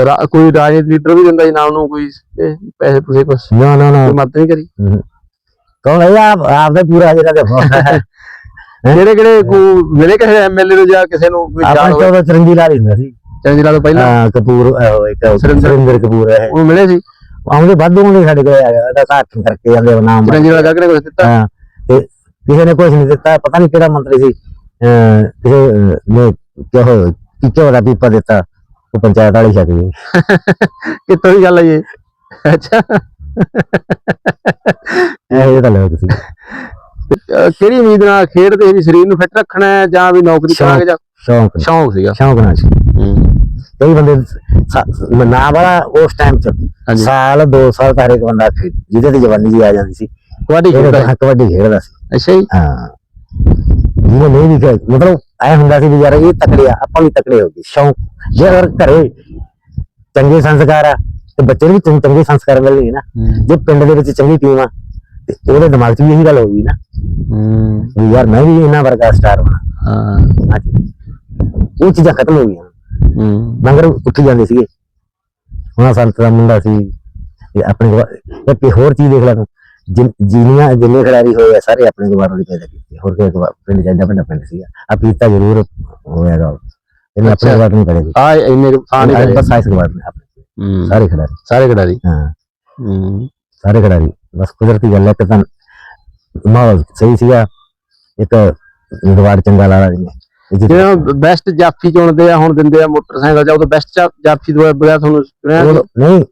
ਰਾ- ਕੋਈ ਰਾਜਨੀਤੀ ਲੀਡਰ ਵੀ ਦਿੰਦਾ ਜੀ ਨਾਮ ਨੂੰ ਕੋਈ ਇਹ ਪੈਸੇ ਪੂਸੇ ਕੁਛ ਨਾ ਨਾ ਨਾ ਕੋਈ ਮਦਦ ਨਹੀਂ ਕਰੀ ਕੌਣ ਹੈ ਆਪ ਆਪ ਦਾ ਪੂਰਾ ਜਿਹੜਾ ਦੇਖੋ ਜਿਹੜੇ ਕਿਹੜੇ ਕੋਈ ਮਿਲੇ ਕਿਸੇ ਐਮਐਲਏ ਨੂੰ ਜਾਂ ਕਿਸੇ ਨੂੰ ਕੋਈ ਜਾਣ ਆਪਾਂ ਹੋਵੇ ਤੋਂ ਚਰੰਜੀ ਲਾ ਲਈ ਹੁੰਦਾ ਸੀ ਚੰਗੀ ਤੋਂ ਪਹਿਲਾਂ ਹਾਂ ਕਪੂਰ ਉਹ ਇੱਕ ਸੁਰਿੰਦਰ। ਸੁਰਿੰਦਰ ਕਪੂਰ ਹੈ ਉਹ ਮਿਲੇ ਸੀ ਆਉਂਦੇ ਵਾਧੂ ਹੁੰਦੇ ਸਾਡੇ ਕੋਲ ਆ ਗਿਆ ਉਹਦਾ ਘਾਟ ਕਰਕੇ ਜਾਂਦੇ ਉਹ ਨਾਮ ਚੰਗੀ ਨਾਲ ਕਰਕੇ ਕੁਝ ਦਿੱਤਾ ਹਾਂ ਤੇ ਕਿਸੇ ਨੇ ਕੁਝ ਨਹੀਂ ਦਿੱਤਾ ਪਤਾ ਨਹੀਂ ਕਿਹੜਾ ਮੰਤਰੀ ਸੀ ਕਿਸੇ ਨੇ ਕਿਹੋ ਕਿਚੋ ਦਾ ਪੀਪਾ ਦਿੱਤਾ ਉਹ ਪੰਚਾਇਤ ਵਾਲੀ ਛਕ ਗਈ ਕਿੱਥੋਂ ਦੀ ਗੱਲ ਹੈ ਇਹ ਅੱਛਾ। ਇਹ ਤਾਂ ਲੋਕ ਸੀ। ਕਿਹੜੀ ਉਮੀਦ ਨਾਲ ਖੇਡਦੇ ਸੀ ਸਰੀਰ ਨੂੰ ਫਿੱਟ ਰੱਖਣਾ ਹੈ ਜਾਂ ਵੀ ਨੌਕਰੀ ਕਰਾਂਗੇ ਜਾਂ ਸ਼ੌਂਕ। ਸ਼ੌਂਕ ਸੀਗਾ। ਸ਼ੌਂਕ ਨਾਲ ਸੀ। ਕਈ ਬੰਦੇ ਨਾ ਉਸ ਟਾਈਮ ਚ। ਸਾਲ ਦੋ ਸਾਲ ਤਾਂ ਹਰੇਕ ਬੰਦਾ ਜਿਹਦੇ ਤੇ ਜਵਾਨੀ ਜੀ ਆ ਜਾਂਦੀ ਸੀ। ਕਬੱਡੀ ਖੇਡਦਾ। ਤਾਂ ਕਬੱਡੀ ਖੇਡਦਾ ਸੀ। ਅੱਛਾ ਜੀ। ਹਾਂ। ਜਿਹਨੇ ਨਹੀਂ ਵੀ ਖੇਡ ਮਤਲਬ ਐ ਹੁੰਦਾ ਸੀ ਵੀ ਯਾਰ ਇਹ ਤਕੜੇ ਆ ਆਪਾਂ ਵੀ ਤਕੜੇ ਹੋ ਗਏ ਸ਼ੌਂਕ। ਜੇ ਅਗਰ ਘਰੇ ਚੰਗੇ ਸੰਸਕਾਰ ਆ ਤੇ ਬੱਚੇ ਨੂੰ ਵੀ ਚੰਗੇ- ਚੰਗੇ ਸੰਸਕਾਰ ਮਿਲਣਗੇ ਨਾ। ਜੇ ਪਿੰਡ ਦੇ ਵਿੱਚ ਚੰਗੀ ਟੀਮ ਆ ਤੇ ਉਹਦੇ ਦਿਮਾਗ 'ਚ ਵੀ ਇਹੀ ਗੱਲ ਹੋਊਗੀ ਨਾ। ਹੂੰ। ਵੀ ਯਾਰ ਮੈਂ ਵੀ ਇਹਨਾਂ ਵਰਗਾ ਸਟਾਰ ਹੋਣਾ ਹਾਂ। ਹਾਂਜੀ। ਉਹ ਚੀਜ਼ਾਂ ਖਤਮ ਹੋ ਗਈਆਂ। ਹੂੰ। ਮਗਰ ਉੱਠ ਜਾਂਦੇ ਸੀਗੇ। ਉਹਨਾਂ ਸੰਤ ਦਾ ਮੁੰਡਾ ਸੀ। ਤੇ ਆਪਣੇ ਕੋਲ ਇੱਕ ਹੋਰ ਚੀਜ਼ ਦੇਖ ਲੈ ਤੂੰ। ਜਿੰਨੀਆਂ ਜਿੰਨੇ ਖਿਡਾਰੀ ਹੋਏ ਆ ਸਾਰੇ ਆਪਣੇ ਗਵਾਰ ਦੇ ਪੈਦਾ ਕੀਤੇ ਹੋਰ ਕੋਈ ਗਵਾ- ਪਿੰਡ ਜਾਂਦਾ ਪਿੰਡ ਪਿੰਡ ਸੀਗਾ। ਆ ਪੀਤਾ ਜ਼ਰੂਰ ਹੋਇਆਗਾ ਇਹਨੇ ਆਪਣੇ। ਗਵਾਰ ਨਹੀਂ ਕਰੇ ਆ ਕੁ ਥਾਂ ਨਹੀਂ ਕਰੇ ਬਸ ਸਾਇਸ ਗਵਾਰ ਨੇ ਆਪਣੇ ਹੂੰ। ਸਾਰੇ ਖਿਡਾਰੀ। ਸਾਰੇ ਖਿਡਾਰੀ? ਹਾਂ। ਹੂੰ। ਸਾਰੇ ਖਿਡਾਰੀ। ਬਸ ਕੁਦਰਤੀ ਗੱਲ ਹੈ ਕਿ ਤਾਂ ਮਾਹੌਲ ਸਹੀ ਸੀਗਾ। ਇੱਕ ਗਵਾਰ ਚੰਗਾ ਲਾਲਾ ਜੀ ਨੇ ਇਹ ਜਿੱਤ- ਜਿਵੇਂ ਬੈਸਟ ਜਾਫੀ ਚੁਣਦੇ ਆ ਹੁਣ ਦਿੰਦੇ ਆ ਮੋਟਰਸਾਈਕਲ ਜਾਂ ਉਹ ਬੈਸਟ ਜਾਫੀ ਤੋਂ ਬਗੈਰ ਤੁਹਾਨੂੰ ਨਹੀਂ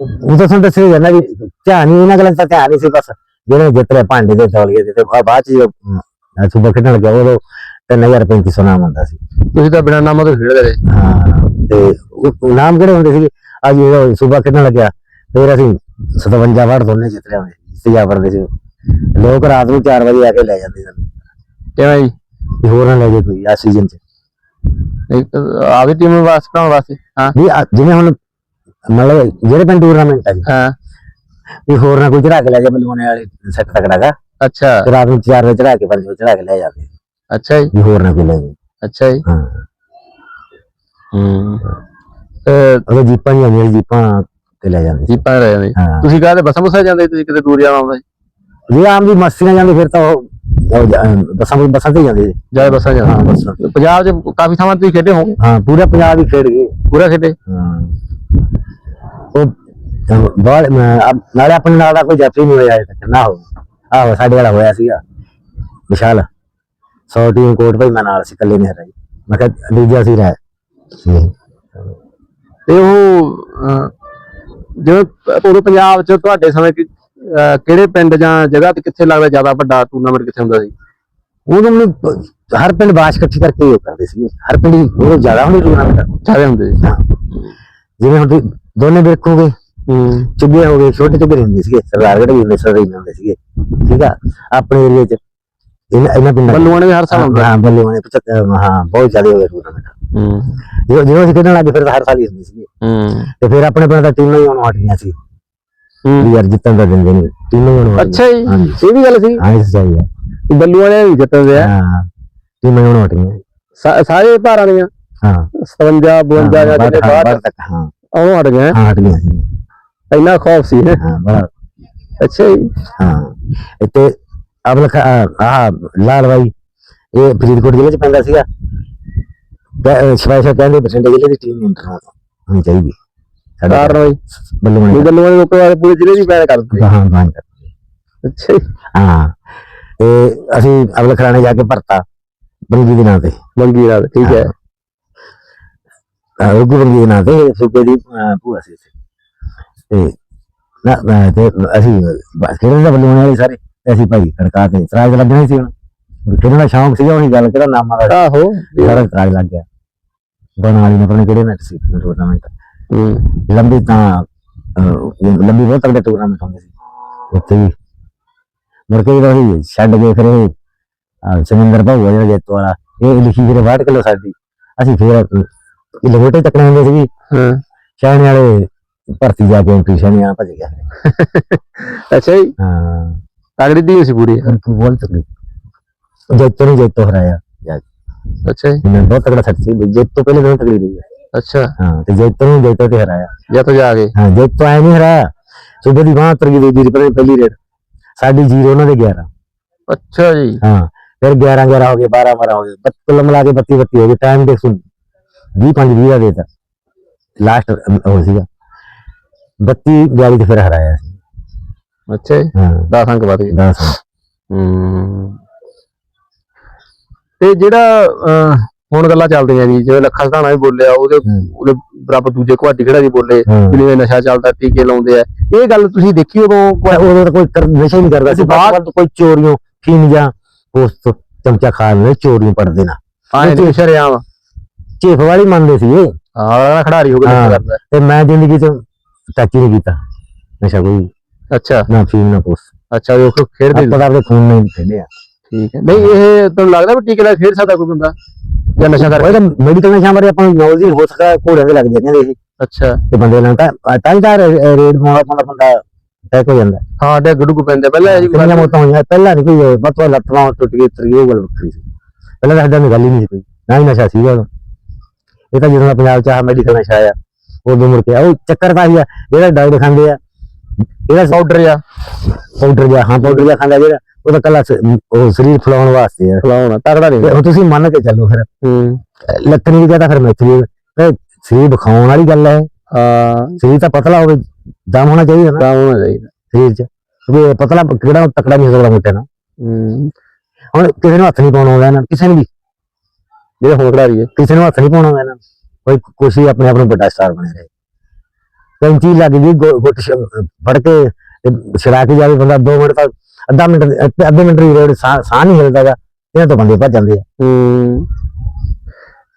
ਉਹ ਤਾਂ ਤੁਹਾਨੂੰ ਦੱਸਿਆ ਜਾਂਦਾ ਵੀ ਧਿਆਨ ਹੀ ਇਹਨਾਂ ਗੱਲਾਂ ਦਾ ਧਿਆਨ ਨਹੀਂ ਸੀ ਬਸ ਜਿਹੜੇ ਜਿੱਤ ਭਾਂਡੇ ਦੇ ਤੌਲੀਏ ਦੇ ਤੇ ਬਾਅਦ ਚ ਜਦੋਂ ਸੁਬਾ ਖੇਡਣ ਲੱਗਿਆ ਉਦੋਂ 3500 ਨਾਮ ਹੁੰਦਾ ਸੀ। ਤੁਸੀਂ ਤਾਂ ਬਿਨਾਂ ਨਾਮਾਂ ਤੋਂ ਖੇਡਦੇ ਰਹੇ। ਹਾਂ ਤੇ ਨਾਮ ਕਿਹੜੇ ਹੁੰਦੇ ਸੀ ਅੱਜ ਜਦੋਂ ਸੁਬਾ ਖੇਡਣ ਲੱਗਿਆ ਫਿਰ ਅਸੀਂ 57 ਵਾਰ ਦੋਨੇ ਜਿੱਤ ਲਿਆਉਂਦੇ ਸੀ ਜਾ ਵੜਦੇ ਸੀ। ਲੋਕ ਰਾਤ ਨੂੰ 4 ਵਜੇ ਆ ਕੇ ਲੈ ਜਾਂਦੇ ਸਨ। ਕਿਵੇਂ ਜੀ? ਹੋਰ ਨਾ ਲੈ ਜੇ ਕੋਈ ਆ ਸੀਜ਼ਨ ਚ। ਇੱਕ ਆਦੀ ਟੀਮ ਵਾਸਤੇ ਬਣਾਉਣ ਵਾਸਤੇ ਹਾਂ। ਆ- ਜਿਵੇਂ ਹੁਣ ਮਤਲਬ ਜਿਹੜੇ ਪਿੰਡ ਟੂਰਨਾਮੈਂਟ ਆ ਜੀ। ਹਾਂ। ਵੀ ਹੋਰ ਨਾ ਕੋਈ ਚੜਾ ਕੇ ਲੈ ਜਾ ਬਲਵਾਨੇ ਵਾਲੇ ਸੈੱਟ ਤਕੜਾਗਾ। ਅੱਛਾ। ਤੇ ਰਾਤ ਨੂੰ 4 ਵਜੇ ਚੜਾ ਕੇ 5 ਵਜੇ ਚੜਾ ਕੇ ਲੈ ਜਾਂਦੇ ਅੱਛਾ ਜੀ। ਵੀ ਹੋਰ ਨਾ ਕੋਈ ਲੈ ਜਾਏ ਅੱਛਾ ਜੀ। ਹਾਂ। ਹੂੰ। ਉਹ ਜੀਪਾਂ ਨਹੀਂ ਆਉਂਦੀਆਂ ਜੀਪਾਂ ਤੇ ਲੈ ਜਾਂਦੇ। ਜੀਪਾਂ ਰਹਿ ਜਾਂਦੇ। ਹਾਂ। ਤੁਸੀਂ ਕਹਦੇ ਬੱਸਾਂ ਬੁੱਸਾਂ ਜਾਂਦੇ ਤੁਸੀਂ ਕਿਤੇ ਦੂਰ ਜਾਣਾ ਆਉਂਦਾ ਜੇ ਆਮ ਦੀ ਮਸਤੀ ਨਾਲ ਜਾਂਦੇ ਫਿਰ ਤਾਂ ਉਹ ਜ- ਬੱਸਾਂ ਬੱਸਾਂ ਤੇ ਹੀ ਜਾਂਦੇ। ਜਾਏ ਬੱਸਾਂ ਹਾਂ ਜਾਂਦੇ ਬੱਸਾਂ। ਪੰਜਾਬ 'ਚ ਕਾਫੀ ਥਾਵਾਂ ਤੇ ਖੇਡੇ ਹੋਗੇ ਹਾਂ ਪੂਰਾ ਪੰਜਾਬ ਹੀ ਖੇਡ ਗਏ। ਪੂਰਾ ਖੇਡੇ? ਹਾਂ। ਉਹ ਬਾਹਰ ਨਾਲੇ ਆਪਣੇ ਨਾਲ ਦਾ ਕੋਈ ਜਾਤਰੀ ਨਹੀਂ ਹੋਇਆ ਤੱਕ ਨਾ ਹੋ ਆਹੋ ਸਾਡੇ ਵਾਲਾ ਹੋਇਆ ਸੀਗਾ। ਵਿਸ਼ਾਲ 100 ਟੀਮ ਕੋਟ ਭਾਈ ਮੈਂ ਨਾਲ ਸੀ ਇਕੱਲੇ ਨਹੀਂ ਹਰਾਈ ਮੈਂ ਕਿਹਾ ਦੂਜਾ ਸੀ ਰਹਿ। ਤੇ ਉਹ ਅਹ, ਜਿਵੇਂ ਪ- ਉਦੋਂ ਪੰਜਾਬ 'ਚ ਤੁਹਾਡੇ ਸਮੇਂ ਕਿਹੜੇ ਪਿੰਡ ਜਾਂ ਜਗ੍ਹਾ ਤੇ ਕਿੱਥੇ ਲੱਗਦਾ ਜ਼ਿਆਦਾ ਵੱਡਾ ਟੂਰਨਾਮੈਂਟ ਕਿੱਥੇ ਹੁੰਦਾ ਸੀ? ਉਦੋਂ ਮੈਨੂੰ ਹਰ ਪਿੰਡ ਬਾਸ਼ ਇਕੱਠੀ ਕਰਕੇ ਹੀ ਉਹ ਕਰਦੇ ਸੀ ਹਰ ਪਿੰਡ ਹੀ ਉਹ ਜ਼ਿਆਦਾ ਹੁੰਦੀ ਟੂਰਨਾਮੈਂਟ ਸਾਰੇ ਹੁੰਦੇ ਸੀ। ਹਾਂ। ਜਿਵੇਂ ਹੁਣ ਤੁਸੀਂ ਦੋਨੇ ਵੇਖੋਗੇ ਹੂੰ। ਚੁੱਗੇ ਹੋ ਗਏ ਛੋਟੇ ਚੁੱਗੇ ਹੁੰਦੇ ਸੀਗੇ ਸਰਦਾਰਗੜ੍ਹ ਵੀ ਹੁੰਦੇ ਸਰਦਾਈ ਹੁੰਦੇ ਸੀਗੇ ਠੀਕ ਆ? ਆਪਣੇ ਏਰੀਆ 'ਚ। ਇਹਨਾਂ ਇਹਨਾਂ ਪਿੰਡਾਂ 'ਚ- ਬੱਲੂਆਂ ਨੇ ਵੀ ਹਰ ਸਾਲ ਹੁੰਦਾ ਹਾਂ ਬੱਲੂਆਂ ਨੇ 75 ਹਾਂ ਬਹੁਤ ਜ਼ਿਆਦਾ ਹੋ ਗਏ ਟੂਰਨਾਮੈਂਟ ਹੂੰ। ਜਦੋਂ ਜਦੋਂ ਅਸੀਂ ਖੇਡਣ ਲੱਗੇ ਫਿਰ ਤਾਂ ਹਰ ਸਾਲ ਹੀ ਹੁੰਦੇ ਸੀਗੇ। ਹੂੰ। ਤੇ ਫਿਰ ਆਪਣੇ ਪਿੰਡ ਦਾ ਟੀਮਾਂ ਹੀ ਆਉਣ ਹਟੀਆਂ ਸੀ। ਹੂੰ। ਵੀ ਯਾਰ ਜਿੱਤਣ ਦਾ ਦਿੰਦੇ ਨਹੀਂ ਟੀਮਾਂ ਹੀ ਆਉਣ ਹਟੀਆਂ। ਅੱਛਾ ਜੀ ਹਾਂਜੀ। ਇਹ ਵੀ ਗੱਲ ਸੀ। ਹਾਂ ਇਹ ਸਹੀ ਹੈ ਬੱਲੂਆਂ ਨੇ ਵੀ ਜਿੱਤਦੇ ਆ। ਹਾਂ ਟੀਮਾਂ ਹੀ ਆਉਣ ਹਟੀਆਂ। ਸਾ- ਸਾਰੇ ਭਾਰਾਂ ਦੀਆਂ। ਹਾਂ। 57 52 ਜਾਂ ਜਿਹੜੇ ਬਾਹਰ ਤੱਕ ਹਾਂ। ਆਉਣੋਂ ਹਟ ਗਏ। ਹਾਂ ਹਟ ਸੀ ਇੰਨਾ ਖੌਫ ਸੀ ਹੈਂ। ਬੜਾ। ਅੱਛਾ ਜੀ। ਹਾਂ। ਇੱਥੇ ਅਬਲ ਆਹ ਲਾਲ ਬਾਈ ਇਹ ਫਰੀਦਕੋਟ ਜ਼ਿਲ੍ਹੇ ਚ ਪੈਂਦਾ ਸੀਗਾ। ਸਪੈਸ਼ਲ ਕਹਿੰਦੇ ਬਠਿੰਡੇ ਜ਼ਿਲ੍ਹੇ ਦੀ ਟੀਮ ਇੰਟਰ ਹੋਣੀ ਚਾਹੀਦੀ। ਸਾਡੇ ਕਾਰਨ ਬਈ। ਬੱਲੂ ਮਣੀ ਨਿਗਲ ਵਾਲੇ ਲੋਕਾਂ ਵਾਲੇ ਪੂਰੇ ਜ਼ਿਲ੍ਹੇ ਦੀ ਪੈਰ ਕਰ ਦਿੱਤੀ। ਹਾਂ ਹਾਂ ਅੱਛਾ ਹਾਂ। ਤੇ ਅਸੀਂ ਅਬਲ ਖਰਾਣੇ ਜਾ ਕੇ ਭਰਤਾ ਬੰਗੀ ਦੇ ਨਾਂ ਤੇ। ਮੰਗੀ ਨਾਲ ਠੀਕ ਹੈ। ਹਾਂ, ਰੁੱਗੂ ਬੰਗੀ ਦੇ ਨਾਂ ਤੇ ਸੁੱਕੇ ਦੀ ਭੂਆ ਸੀ। ਤੇ ਨਾ ਮੈਂ ਤੇ ਅਸੀਂ ਬਸ ਖੇਡਣ ਦਾ ਬੱਲੂ ਮਣੀ ਵਾਲੇ ਸਾਰੇ ਅਸੀਂ ਭਾਈ ਖੜਕਾ ਤੇ ਸਰਾਜ ਲੱਗਣਾ ਸੀ ਹੁਣ ਖੇਡਣ ਦਾ ਸ਼ੌਂਕ ਸੀਗਾ ਉਹੀ ਗੱਲ ਕਿਹੜਾ ਨਾਮ ਆ ਆਹੋ ਸਾਰਾ ਸਰਾਜ ਲੱਗ ਗਿਆ ਬਣਾ ਵਾਲੀ ਨੇ ਪਤਾ ਨੀ ਕਿਹੜੇ ਮੈਚ ਸੀ ਟੂਰਨਾਮੈਂਟ ਲੰਬੀ ਤਾਂ ਲੰਬੀ ਬਹੁਤ ਤੱਕ ਟੂਰਨਾਮੈਂਟ ਹੁੰਦੇ ਸੀ ਉੱਥੇ ਵੀ ਮੁੜ ਕੇ ਜਦੋਂ ਅਸੀਂ ਛੱਡ ਗਏ ਫਿਰ ਇਹ ਸਮਿੰਦਰ ਭਾਊ ਜਿਹੜਾ ਜੇਤੂ ਵਾਲਾ ਇਹ ਲਿਖੀ ਫਿਰ 62 ਕਿਲੋ ਸਾਡੀ ਅਸੀਂ ਫਿਰ ਇਹ ਲਗੋਟੇ ਤੱਕਣੇ ਹੁੰਦੇ ਸੀ ਹਾਂ। ਸ਼ਾਇਨ ਵਾਲੇ ਭਰਤੀ ਜਾ ਕੇ ਐਂਟਰੀ ਸ਼ਾਇਨ ਵਾਲਾ ਭੱਜ ਗਿਆ ਅੱਛਾ ਜੀ। ਹਾਂ। ਤਗੜੀ ਦੀ ਸੀ ਪੂਰੀ। ਫਿਰ ਤੂੰ ਬੋਲ ਤੱਕ ਜੇਤੂ ਨੂੰ ਜੇਤੂ ਹਰਾਇਆ। ਜਾ ਕੇ। ਅੱਛਾ ਜੀ। ਇਹਨਾਂ ਬਹੁਤ ਤਕੜਾ ਸੱਚ ਸੀ। ਵੀ ਜੇਤੂ ਪਹਿਲੇ ਦਿਨ ਤਕੜੀ ਰਹੀ ਹੈ ਅੱਛਾ। ਹਾਂ ਤੇ ਜੇਤੂ ਨੂੰ ਜੇਤੂ ਤੇ ਹਰਾਇਆ। ਜਾਂ ਤਾਂ ਜਾ ਕੇ। ਹਾਂ ਜੇਤੂ ਐ ਨਹੀਂ ਹਰਾਇਆ। ਸੂਬੇ ਦੀ ਬਾਹ ਉਤਰ ਗਈ ਦੂਜੀ ਦੀ ਪਹਿਲੀ- ਪਹਿਲੀ ਰੇਡ। ਸਾਡੀ ਜ਼ੀਰੋ ਉਹਨਾਂ ਦੇ 11 ਅੱਛਾ ਜੀ। ਹਾਂ ਫਿਰ 11 11 ਹੋ ਗਏ 12 12 ਹੋ ਗਏ। ਬੱਤ ਕੁੱਲ ਮਿਲਾ ਕੇ 32 20 5 20 ਦਾ ਦੇਤਾ ਲਾਸਟ ਹੋ ਸੀਗਾ। 32 42 ਤੇ ਫਿਰ ਹਰਾਇਆ ਸੀ। ਅੱਛਾ ਜੀ। ਹਾਂ। 10 ਅੰਕ ਵੱਧ ਗਏ। 10 ਹੂੰ। ਤੇ ਜਿਹੜਾ ਹੁਣ ਗੱਲਾਂ ਚੱਲਦੀਆਂ ਜੀ ਜਿਵੇਂ ਲੱਖਾ ਸਧਾਣਾ ਵੀ ਬੋਲਿਆ ਉਹਦੇ ਉਹਦੇ ਬਰਾਬਰ ਦੂਜੇ ਕੁਹਾਟੀ ਖੜਾ ਜੀ ਬੋਲੇ ਜਿਵੇਂ ਨਸ਼ਾ ਚੱਲਦਾ ਟੀਕੇ ਲਾਉਂਦੇ ਆ। ਇਹ ਗੱਲ ਤੁਸੀਂ ਦੇਖੀ ਉਦੋਂ ਉਦੋਂ ਤਾਂ ਕੋਈ ਨਸ਼ਾ ਹੀ ਨਹੀਂ ਕਰਦਾ ਸੀ। ਬਾਅਦ- ਕੋਈ ਚੋਰੀਆਂ ਫੀਨ ਜਾਂ ਉਸ ਤੋਂ ਚਮਚਾ ਖਾ ਲੈਂਦੇ ਚੋਰੀਆਂ ਪੜਦੇ ਨਾ। ਆਏ ਸ਼ਰਿਆਮ ਚੇਫ ਵਾਲੀ ਮੰਨਦੇ ਸੀ ਇਹ ਹਾਂ ਖਿਡਾਰੀ ਹੋ ਕੇ ਨਸ਼ਾ ਹਾਂ। ਕਰਦਾ ਤੇ ਮੈਂ ਜ਼ਿੰਦਗੀ ਚ ਟੱਚ ਹੀ ਨਹੀਂ ਕੀਤਾ। ਨਸ਼ਾ ਕੋਈ ਅੱਛਾ। ਨਾ ਫੀਨ ਨਾ ਪੋਸ ਅੱਛਾ ਉਹ ਖੇਡਦੇ ਆਪਾਂ ਤਾਂ ਆਪਣੇ ਖੂਨ ਨਹੀਂ ਖੇਡਿਆ ਠੀਕ ਹੈ। ਨਹੀਂ ਇਹ ਤੁਹਾਨੂੰ ਲੱਗਦਾ ਵੀ ਟੀਕੇ ਨਾਲ ਖੇਡ ਸਕਦਾ ਕੋਈ ਬੰਦਾ? ਜਾਂ ਨਸ਼ਾ ਕਰ ਉਹ ਤਾਂ ਮੈਡੀਕਲ ਨਸ਼ਾ ਬਾਰੇ ਆਪਾਂ ਨੂੰ ਨੌਲੇਜ ਹੋ ਸਕਦਾ ਘੋੜਿਆਂ ਦੇ ਲੱਗ ਜਾਂਦੇ ਨੇ ਇਹ। ਅੱਛਾ। ਤੇ ਬੰਦੇ ਨਾਲ ਤਾਂ ਤਾਂ ਹੀ ਤਾਂ ਰੇ- ਰੇਡ ਮੋੜਾ ਪਾਉਂਦਾ ਬੰਦਾ ਟੈਕ ਹੋ ਜਾਂਦਾ। ਹਾਂ ਡੇ ਗੁੱਡੂ ਕੋ ਪੈਂਦੇ। ਪਹਿਲਾਂ ਇਹ ਜੀ ਕਿੰਨੀਆਂ ਮੌਤਾਂ ਹੋਈਆਂ ਪਹਿਲਾਂ ਨਹੀਂ ਕੋਈ ਬਤਵਾ ਲੱਤਾਂ ਟੁੱਟ ਗਈ ਤਰ ਉਹ ਗੱਲ ਵੱਖਰੀ ਸੀ। ਪਹਿਲਾਂ ਤਾਂ ਸਾਡਾ ਗੱਲ ਹੀ ਨਹੀਂ ਸੀ ਕੋਈ। ਨਾ ਹੀ ਨਸ਼ਾ ਸੀਗਾ ਉਦੋਂ। ਇਹ ਤਾਂ ਜਦੋਂ ਪੰਜਾਬ ਚ ਆ ਮੈਡੀਕਲ ਨਸ਼ਾ ਆਇਆ ਉਦੋਂ ਮੁੜ ਕੇ ਆਇਆ। ਉਹ ਚੱਕਰ ਤਾਂ ਹੀ ਆ ਜਿਹੜਾ ਡਾਈਟ ਖਾਂਦੇ ਆ ਇਹਦਾ ਪਾਊਡਰ ਜਾਂ ਪਾਊਡਰ ਜਿਹਾ ਹਾਂ ਪਾਊਡਰ ਜਿਹਾ ਖਾਂਦਾ ਜਿਹੜਾ ਉਹ ਤਾਂ ਕੱਲਾ ਉਹ ਸਰੀਰ ਫਲਾਉਣ ਵਾਸਤੇ ਆ। ਖਲਾਉਣਾ ਤਗੜਾ ਨਹੀਂ ਹੁਣ ਤੁਸੀਂ ਮੰਨ ਕੇ ਚੱਲੋ ਫਿਰ ਹੂੰ। ਲੱਤਣੀ ਦੀ ਤਾਂ ਫਿਰ ਮੈਥਰੀ ਸਰੀਰ ਵਿਖਾਉਣ ਵਾਲੀ ਗੱਲ ਹੈ ਹਾਂ। ਸਰੀਰ ਤਾਂ ਪਤਲਾ ਹੋਵੇ ਦਮ ਹੋਣਾ ਚਾਹੀਦਾ ਨਾ। ਤਾਂ ਹੋਣਾ ਚਾਹੀਦਾ। ਸਰੀਰ 'ਚ। ਕਿਉਂਕਿ ਪਤਲਾ ਕਿਹੜਾ ਤਕੜਾ ਨਹੀਂ ਹੋ ਸਕਦਾ ਮੋਟੇ ਨਾਲ। ਹੂੰ। ਹੁਣ ਕਿਸੇ ਨੂੰ ਹੱਥ ਨਹੀਂ ਪਾਉਣਾ ਆਉਂਦਾ ਨੂੰ, ਕਿਸੇ ਨੂੰ ਵੀ। ਜਿਹੜੇ ਹੁਣ ਖਿਡਾਰੀ ਹੈ ਕਿਸੇ ਨੂੰ ਹੱਥ ਨਹੀਂ ਪਾਉਣਾ ਇਹਨਾਂ ਨੂੰ। ਕੋਈ ਕੋਸ਼ਿਸ਼ ਆਪਣੇ ਆਪ ਨੂੰ ਵੱਡਾ ਸਟਾਰ ਬਣੇ ਰਹੇ। ਕੈਂਚੀ ਲੱਗ ਗਈ ਗੁੱਟ ਫੜ ਕੇ ਛੜਾ ਕੇ ਜਾਵੇ ਬੰਦਾ 2 ਮਿੰਟ ਤੱਕ ਅੱਧਾ ਮਿੰਟ ਅੱਧੇ ਮਿੰਟ ਦੀ ਰੋਡ ਸਾਹ ਨਹੀਂ ਹਿਲਦਾਗਾ ਇਹਨਾਂ ਤੋਂ ਬੰਦੇ ਭੱਜ ਜਾਂਦੇ ਆ।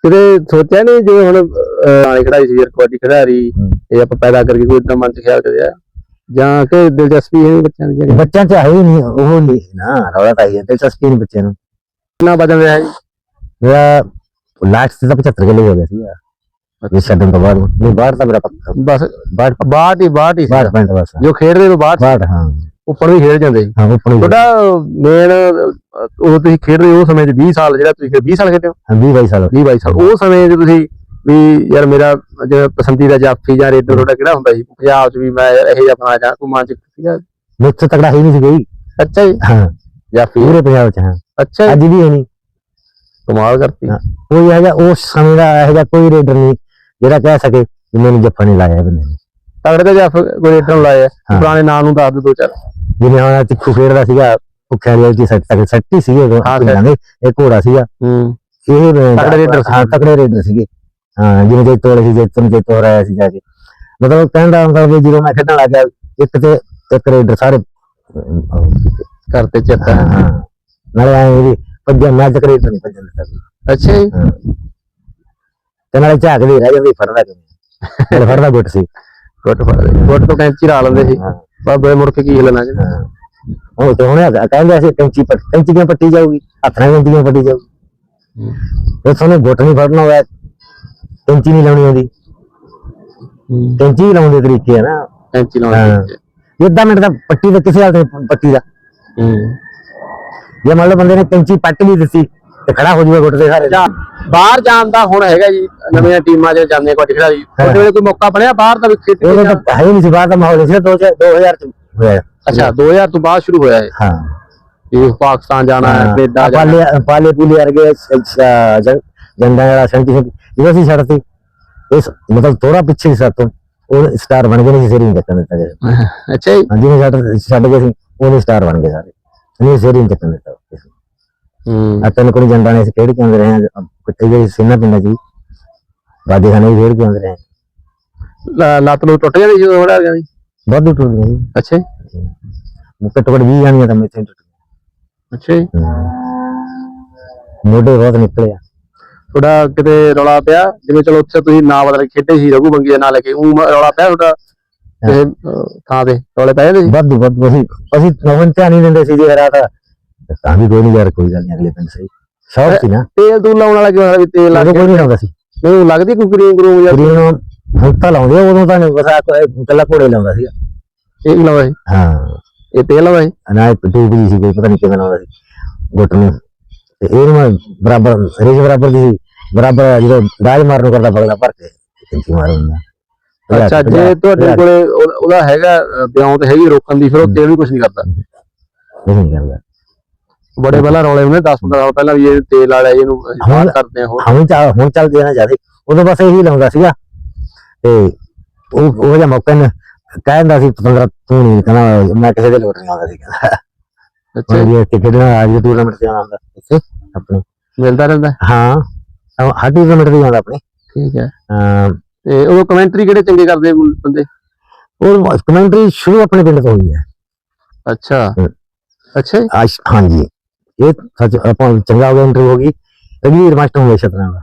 ਕਿਤੇ ਸੋਚਿਆ ਨਹੀਂ ਜਿਵੇਂ ਹੁਣ ਨਾਲੇ ਖਿਡਾਰੀ ਸੀ ਕਬੱਡੀ ਖਿਡਾਰੀ। ਇਹ ਆਪਾਂ ਪੈਦਾ ਕਰਕੇ ਕੋਈ ਇਦਾਂ ਮਨ ਚ ਖਿਆਲ ਕਰਿਆ? ਜਾਂ ਕਿ ਦਿਲਚਸਪੀ ਹੈ ਬੱਚਿਆਂ ਦੀ ਬੱਚਿਆਂ 'ਚ ਹੈ ਹੀ ਨਹੀਂ ਉਹ ਨਹੀਂ ਨਾ ਰੌਲਾ ਤਾਂ ਹੀ ਹੈ ਦਿਲਚਸਪੀ ਨਹੀਂ ਬੱਚਿਆਂ ਨੂੰ। ਕਿੰਨਾ ਵਜਨ ਰਿਹਾ ਜੀ? ਮੇਰਾ ਲਾਸਟ ਤਾਂ 75 ਕਿਲੋ ਹੋ ਗਿਆ ਸੀ ਇਹ ਛੱਡਣ ਤੋਂ ਬਾਅਦ ਨਹੀਂ ਬਾਹਰ ਤਾਂ ਮੇਰਾ ਪੱਕਾ ਬਸ ਬਾਹਰ 62 ਹੀ 62 ਹੀ ਬਾਹਰ ਪੈਂਟ ਬਸ। ਜੋ ਖੇਡਦੇ ਤੋਂ ਬਾਅਦ ਬਾਹਰ ਹਾਂ। ਉੱਪਰ ਵੀ ਖੇਡ ਜਾਂਦੇ ਹਾਂ ਉਹ ਪਣੀ ਤੁਹਾਡਾ ਮੇਨ ਉਹ ਤੁਸੀਂ ਖੇਡ ਰਹੇ ਹੋ ਸਮੇਂ 'ਚ 20 ਸਾਲ ਜਿਹੜਾ ਤੁਸੀਂ ਖੇਡ 20 ਸਾਲ ਖੇਡੇ ਹੋ? ਹਾਂ 20 22 ਸਾਲ। 20 22 ਸਾਲ। ਉਹ ਸਮੇਂ 'ਚ ਤੁਸੀਂ ਵੀ ਯਾਰ ਮੇਰਾ ਜਿਵੇਂ ਪਸੰਦੀਦਾ ਜਾਫੀ ਜਾਂ ਰੇਡਰ ਤੁਹਾਡਾ ਕਿਹੜਾ ਹੁੰਦਾ ਸੀ? ਪੰਜਾਬ 'ਚ ਵੀ ਮੈਂ ਇਹ ਜਿਹਾ ਬਣਾ ਜਾਂ ਕੋਈ ਮਨ 'ਚ ਸੀਗਾ। ਮੇਰੇ ਤਕੜਾ ਹੈ ਨਹੀਂ ਸੀ ਕੋਈ। ਅੱਛਾ ਜੀ। ਹਾਂ। ਜਾਫੀ? ਪੂਰੇ ਪੰਜਾਬ 'ਚ ਹਾਂ। ਅੱਛਾ ਅੱਜ ਵੀ ਹੈ ਨਹੀਂ। ਕਮਾਲ ਕਰਤੀ। ਕੋਈ ਇਹੋ ਜਿਹਾ ਉਸ ਸਮੇਂ ਦਾ ਇਹੋ ਜਿਹਾ ਕੋਈ ਰੇਡਰ ਨਹੀਂ ਜਿਹੜਾ ਕਹਿ ਸਕੇ ਵੀ ਮੈਨੂੰ ਜੱਫਾ ਨਹੀਂ ਲਾਇਆ ਇਹ ਬੰਦੇ ਨੇ। ਤਗੜੇ ਤੇ ਜਾਫ ਕੋਈ ਰੇਡਰ ਨੂੰ ਲਾਇਆ। ਪੁਰਾਣੇ ਨਾਮ ਨੂੰ ਦੱਸ ਦਿਓ ਦੋ ਚਾਰ। ਜਿਵੇਂ ਹੁਣ ਤਿੱਖੂ ਖੇਡਦਾ ਸੀਗਾ ਭੁੱਖਿਆਂ ਦੀ ਦੀ ਸੱਟ ਤੱਕ ਸੱਟੀ ਸੀ ਉਦੋਂ ਹਾਂ, ਪਿੰਡਾਂ ਦੇ ਇਹ ਘੋੜਾ ਸੀਗਾ। ਹੂੰ। ਇਹ ਤਕੜੇ ਰੇਡਰ ਹਾਂ ਤਕੜੇ ਰੇਡਰ ਸੀਗੇ। ਹਾਂ ਜਿਵੇਂ ਜੇ ਤੋੜੇ ਸੀ ਜੇ ਤੁਮ ਜੇ ਤੋਰਾਇਆ ਸੀ ਜਾ ਕੇ। ਮਤਲਬ ਕਹਿੰਦਾ ਹੁੰਦਾ ਵੀ ਜਦੋਂ ਮੈਂ ਖੇਡਣ ਲੱਗਾ ਇੱਕ ਤੇ ਇੱਕ ਰੇਡਰ ਸਾਰੇ ਕਰਤੇ ਚੇਤਾ। ਹਾਂ ਹਾਂ। ਨਾਲੇ ਆਏ ਵੀ ਪੰਜਾਂ ਮੈਚ ਰੇਡਰ ਨਹੀਂ ਭੱਜਣ ਦਿੱਤਾ ਸੀ। ਅੱਛਾ ਜੀ। ਹਾਂ। ਤੇ ਨਾਲੇ ਝਾਕਦੇ ਰਹਿ ਜਾਂਦੇ ਫੜਦਾ ਕਿਵੇਂ ਨਾਲੇ ਫੜਦਾ ਗੁੱਟ ਸੀ। ਗੁੱਟ ਫੜ ਗੁੱਟ ਤੋਂ ਕੈਂਚੀ ਲਾ ਲੈਂਦੇ ਸੀ। ਹਾਂ। ਬਾਬੇ ਮੁੜ ਕੇ ਕੀ ਹਿਲਣਾ ਜੀ? ਹਾਂ। ਉਹ ਤੇ ਹੁਣ ਕਹਿੰਦੇ ਅਸੀਂ ਕੈਂਚੀ ਪੱਟ ਕੈਂਚੀ ਕਿਵੇਂ ਪੱਟੀ ਜਾਊਗੀ ਹੱਥ ਨਾਲ ਕੈਂਚੀ ਕਿਵੇਂ ਪੱਟੀ ਜਾਊਗੀ। ਜੇ ਤੁਹਾਨੂੰ ਗੁੱਟ ਨਹੀਂ ਫੜਨਾ ਹੋਇਆ ਕੈਂਚੀ ਨਹੀਂ ਲਾਉਣੀ ਆਉਂਦੀ। ਕੈਂਚੀ ਵੀ ਲਾਉਣ ਦੇ ਤਰੀਕੇ ਆ ਨਾ। ਕੈਂਚੀ ਹਾਂ। ਲਾਉਣੀ ਇਦਾਂ ਮਿੰਟ ਦਾ ਪੱਟੀ ਦਾ ਕਿਸੇ ਹਾਲ ਤੇ ਪੱਟੀ ਦਾ। ਹੂੰ। ਜੇ ਮੰਨ ਲਓ ਬੰਦੇ ਨੇ ਕੈਂਚੀ ਪੱਟ ਵੀ ਦਿੱਤੀ ਤੇ ਖੜਾ ਹੋ ਜੂਗਾ ਗੁੱਟ ਦੇ ਸਾਰੇ ਜਾਂ ਬਾਹਰ ਜਾਣ ਦਾ ਹੁਣ ਹੈਗਾ ਜੀ ਨਵੀਆਂ ਟੀਮਾਂ 'ਚ ਜਾਂਦੇ ਕਬੱਡੀ ਖਿਡਾਰੀ ਉਹਦੇ ਵੇਲੇ ਕੋਈ ਮੌਕਾ ਬਣਿਆ ਬਾਹਰ ਦਾ ਵੀ ਖੇਡ ਉਦੋਂ ਤਾਂ ਹੈ ਹੀ ਨਹੀਂ ਸੀ ਬਾਹਰ ਦਾ ਮਾਹੌਲ ਸੀ 2000 ਚ ਹੋਇਆ। ਅੱਛਾ 2000 ਤੋਂ ਬਾਅਦ ਸ਼ੁਰੂ ਹੋਇਆ ਇਹ? ਹਾਂ। ਇਹ ਪਾਕਿਸਤਾਨ ਜਾਣਾ ਹੈ ਕੈਨੇਡਾ ਜਾਣਾ ਹੈ। ਪਾਲੇ ਪਾਲੇ ਪੂਲੇ ਵਰਗੇ ਜੰਡਾ ਵਾਲਾ ਸੈਂਟੀ ਜਦੋਂ ਅਸੀਂ ਛੱਡਤੀ। ਇਸ ਮਤਲਬ ਥੋੜਾ ਪਿੱਛੇ ਸੀ ਸਾਤੋਂ। ਉਹ ਸਟਾਰ ਬਣ ਗਏ ਨਹੀਂ ਸੇਰੀ ਨਹੀਂ ਚੱਕਣ ਦਿੱਤਾ ਗਿਆ ਅੱਛਾ ਜੀ। ਹਾਂਜੀ ਨੇ ਛੱਡ ਛੱਡ ਗਏ ਸੀ ਉਹਨੇ ਸਟਾਰ ਬਣ ਗਏ ਸਾਰੇ। ਜੰਡਾ ਨੇ ਖੇਡ ਕੇ ਆਉਂਦੇ ਰਹੇ ਆ? ਕੁੱਤੇ ਸਿੰਨਾ ਪਿੰਡਾਂ ਜੀ। ਬਾਦੇ ਖਾਨੇ ਵੀ ਖੇਡ ਕੇ ਆਉਂਦੇ ਰਹੇ ਆ। ਲ- ਲੱਤ ਨੂੰ ਟੁੱਟ ਜਾਂਦੀ ਸੀ ਉਦੋਂ ਬੜਾ ਗਿਆ ਸੀ ਵਾਧੂ ਟੁੱਟ ਗਏ ਜੀ। ਅੱਛਾ ਮੁੱਕੇ ਟੁਕੜ ਵੀ ਜਾਣੀਆਂ ਤਾਂ ਮੈਥੇ ਟੁੱਟ ਅੱਛਾ ਜੀ। ਗਏ ਮੋਢੇ ਬਹੁਤ ਨਿਕਲੇ ਆ ਤੁਹਾਡਾ ਕਿਤੇ ਰੌਲਾ ਪਿਆ? ਜਿਵੇਂ ਚਲੋ ਉੱਥੇ ਤੁਸੀਂ ਨਾਂ ਬਦਲ ਖੇਡੇ ਸੀ ਰਘੂ ਬੰਗੀ ਦਾ ਨਾਂ ਲੈ ਕੇ ਉਹ ਰੌਲਾ ਪਿਆ ਤੁਹਾਡਾ? ਅਹ, ਥਾਂ ਤੇ ਰੌਲੇ ਪੈ ਜਾਂਦੇ ਸੀ? ਵਾਧੂ ਵਾਧੂ ਅਸੀਂ ਅਸੀਂ ਨਵਨ ਧਿਆਨ ਨਹੀਂ ਦਿੰਦੇ ਸੀ ਜੇ ਰਾਤ ਤਾਂ। ਵੀ ਕੋਈ ਨਹੀਂ ਯਾਰ ਕੋਈ ਗੱਲ ਨਹੀਂ ਅਗਲੇ ਪਿੰਡ ਸਹੀ। ਸ਼ੌਕ ਸੀ ਨਾ। ਤੇਲ ਤੂਲ ਲਾਉਣ ਵਾਲਾ ਕਿਉਂ ਵੀ ਤੇਲ ਉਦੋਂ ਕੋਈ ਨਹੀਂ ਲਾਉਂਦਾ ਸੀ। ਨਹੀਂ ਲੱਗਦੀ ਕੋਈ ਕਰੀਮ ਕਰੂਮ ਜਾਂ ਕੁੜੀਆਂ ਨੂੰ ਹੁਣ ਤਾਂ ਲਾਉਂਦੇ ਉਦੋਂ ਤਾਂ ਬਸ ਕੱਲਾ ਘੋੜੇ ਲਾਉਂਦਾ ਸੀ ਇਹ ਕੀ ਲਾਉਂਦਾ ਸੀ? ਹਾਂ। ਇਹ ਤੇਲ ਲਾਉਂਦਾ ਸੀ? ਨਾ ਇੱਕ ਟੂਬ ਸੀ ਕੋਈ ਪਤਾ ਨਹੀਂ ਕਿਵੇਂ ਲਾਉਂਦਾ ਸੀ। ਗੁੱਟ ਨੂੰ। ਤੇ ਇਹਨੂੰ ਮੈਂ ਬਰਾਬਰ ਰੇਜ ਬਰਾਬਰ ਦੀ ਬਰਾਬਰ ਜਦੋਂ ਦਾਜ ਮਾਰਨ ਨੂੰ ਕਰਦਾ ਬਗਲਾ ਭਰ ਕੇ। ਕਿੰਚੀ ਮਾਰੂੰਗਾ ਅੱਛਾ ਜੇ ਤੁਹਾਡੇ ਕੋਲੇ ਉਹਦਾ- ਉਹਦਾ ਹੈਗਾ ਅਹ, ਬਿਆਨ ਤੇ ਹੈਗੀ ਰੋਕਣ ਦੀ ਫਿਰ ਉਹ ਤੇਲ ਵੀ ਕੁਝ ਨਹੀਂ ਕਰਦਾ? ਨਹੀਂ ਕਰਦਾ। ਬੜੇ ਪਹਿਲਾਂ ਰੌਲੇ ਹੁੰਦੇ 10 15 ਸਾਲ ਪਹਿਲਾਂ ਵੀ ਇਹ ਤੇਲ ਵਾਲਾ ਇਹਨੂੰ ਅਸੀਂ ਬਾਹਰ ਕਰਦੇ ਆ ਹੋਰ। ਹੁਣ ਚੱਲ ਹੁਣ ਚੱਲਦੇ ਨਾ ਜ਼ਿਆਦਾ ਉਦੋਂ ਬਸ ਇਹੀ ਲਾਉਂਦਾ ਸੀਗਾ। ਤੇ ਉਹ ਉਹ ਜਿਹਾ ਮੌਕਾ ਨੇ ਕਹਿੰਦਾ ਸੀ ਪਤੰਦਰਾ ਤੂੰ ਨਹੀਂ ਕਹਿੰਦਾ ਮੈਂ ਕਿਸੇ ਦੇ ਲੋਟ ਨਹੀਂ ਆਉਂਦਾ ਸੀ ਕਹਿੰਦਾ। ਅੱਛਾ। ਹੁਣ ਇਹ ਖੇਡਣਾ ਆ ਜੀ ਟੂਰਨਾਮੈਂਟ ਤੇ ਆਉਂਦਾ। ਇੱਥੇ ਆਪਣੇ। ਮਿਲਦਾ ਰਹਿੰਦਾ? ਹਾਂ। ਹਰ ਟੂਰਨਾਮੈਂਟ ਤੇ ਆਉਂਦਾ ਆਪਣੇ। ਠੀਕ ਹੈ। ਅਮ ਤੇ ਉਹ ਕਮੈਂਟਰੀ ਕਿਹੜੇ ਚੰਗੇ ਕਰਦੇ ਬੰਦੇ? ਉਹ ਕਮੈਂਟਰੀ ਸ਼ੁਰੂ ਆਪਣੇ ਪਿੰਡ ਤੋਂ ਹੋਈ ਹੈ। ਅੱਛਾ। ਅੱਛਾ ਜੀ। ਹਾਂਜੀ। ਇਹ ਸੱਚ ਆਪਾਂ ਚੰਗਾ ਹੋ ਗਿਆ ਇੰਟਰਵਿਊ ਹੋ ਗਈ। ਅਗਲੀ ਮਾਸਟਰ ਹੋਇਆ ਛਤਰਾ ਦਾ।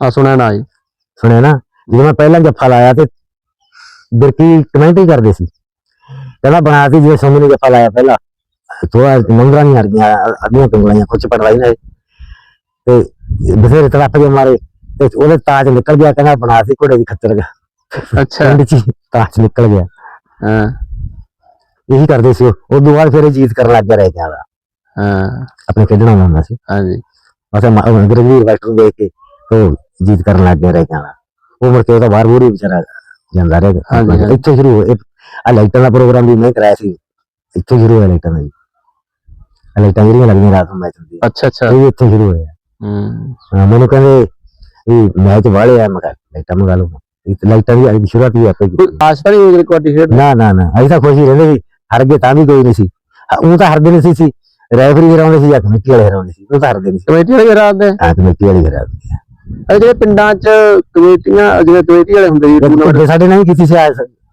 ਆ ਸੁਣਿਆ ਨਾ ਜੀ। ਸੁਣਿਆ ਨਾ? ਜਦੋਂ ਮੈਂ ਪਹਿਲਾਂ ਜੱਫਾ ਲਾਇਆ ਤੇ ਬਿਰਕੀ ਕਮੈਂਟਰੀ ਕਰਦੇ ਸੀ। ਕਹਿੰਦਾ ਬਣਾਤੀ ਜਿਵੇਂ ਸਮਝ ਨੇ ਜੱਫਾ ਲਾਇਆ ਪਹਿਲਾਂ। ਥੋੜਾ ਨੰਬਰਾਂ ਨਹੀਂ ਹਰਦੀਆਂ ਅੱਧੀਆਂ ਕੰਗਲਾਈਆਂ ਕੁਝ ਪੜਵਾਈ ਨਾ ਤੇ ਬਥੇਰੇ ਤੜਪ ਕੇ ਮਾਰੇ। ਤੇ ਉਹਦੇ ਤਾਜ ਨਿਕਲ ਗਿਆ ਕਹਿੰਦਾ ਬਣਾਤੀ ਘੋੜੇ ਦੀ ਖੱਤਰ। ਗਿਆ ਅੱਛਾ। ਪਿੰਡ ਚ ਹੀ ਤਾਜ ਨਿਕਲ ਗਿਆ। ਹਾਂ। ਇਹੀ ਕਰਦੇ ਸੀ ਉਹ। ਉਦੋਂ ਬਾਅਦ ਫਿਰ ਇਹ ਜੀਤ ਕਰਨ ਲੱਗ ਗਿਆ ਰਹਿ ਗਿਆ ਵਾ। ਹਾਂ। ਆਪਣੇ ਖੇਡਣਾ ਹੁੰਦਾ ਸੀ। ਹਾਂਜੀ। ਬਸ ਗਰਵੀਰ ਵੈਸਟਰਨ ਦੇਖ ਕੇ ਤੋਂ ਜੀਤ ਕਰਨ ਲੱਗ ਗਿਆ ਰਹਿ ਗਿਆ ਵਾ। ਉਹ ਮੁੜ ਕੇ ਉਹ ਤਾਂ ਬਾਹਰ ਬੂਰ ਵਿਚਾਰਾ ਜਾਂਦਾ ਰਿਹਾ ਹਾਂਜੀ, ਹਾਂਜੀ। ਇੱਥੇ ਸ਼ੁਰੂ ਹੋਇਆ ਆ ਲਾਈਟਾਂ ਦਾ ਪ੍ਰੋਗਰਾਮ ਵੀ ਮੈਂ ਕਰਾਇਆ ਸੀ। ਇੱਥੇ ਸ਼ੁਰੂ ਹੋਇਆ ਲਾਈਟਾਂ ਦਾ ਜੀ। ਆਹ ਲਾਈਟਾਂ ਜਿਹੜੀਆਂ ਲੱਗਦੀਆਂ ਰਾਤ ਨੂੰ ਮੈਚ ਹੁੰਦੀ ਅੱਛਾ ਅੱਛਾ। ਇਹ ਵੀ ਇੱਥੇ ਸ਼ੁਰੂ ਹੋਇਆ। ਹੂੰ। ਹਾਂ, ਮੈਨੂੰ ਕਹਿੰਦੇ ਵੀ ਮੈਚ ਵਾਲੇ ਆ ਮੈਂ ਕਿਹਾ ਲਾਈਟਾਂ ਮੰਗਾ ਲਓ ਇਹ ਲਾਈਟਾਂ ਦੀ ਅੱਜ ਸ਼ੁਰੂਆਤ ਹੀ ਆਪੇ ਕੀਤੀ। ਆਸ ਤਾਂ ਨਹੀਂ ਹੋਈ ਕਬੱਡੀ ਖੇਡ ਨਾ ਨਾ ਨਾ ਅਸੀਂ ਤਾਂ ਖੁਸ਼ੀ ਰਹਿੰਦੇ ਸੀ। ਹਾਰ ਗਏ ਤਾਂ ਵੀ ਕੋਈ ਨਹੀਂ ਸੀ। ਉਹ ਤਾਂ ਹਾਰਦੇ ਨਹੀਂ ਸੀ ਸੀ। ਰੈਫਰੀ ਹਰਾਉਂਦੇ ਸੀ ਜਾਂ ਕਮੇਟੀ ਵਾਲੇ ਹਰਾਉਂਦੇ ਸੀ ਉਹ ਤਾਂ ਹਾਰਦੇ ਨਹੀਂ ਸੀ। ਕਮੇਟੀ ਵਾਲੇ ਰਾਤ ਦੇ ਹਾਂ ਕਮੇਟੀ ਵਾਲੇ ਹਰਾਉਂਦੇ ਅਰੇ ਜਿਹੜੇ ਪਿੰਡਾਂ 'ਚ ਕਮੇਟੀਆਂ ਜਿਵੇਂ ਕਮੇਟੀ ਵਾਲੇ ਹੁੰਦੇ ਸੀ ਟੂਰਨਾਮੈਂਟ ਸਾਡੇ ਨਾਲ ਵੀ ਕੀਤੀ ਸੀ ਆ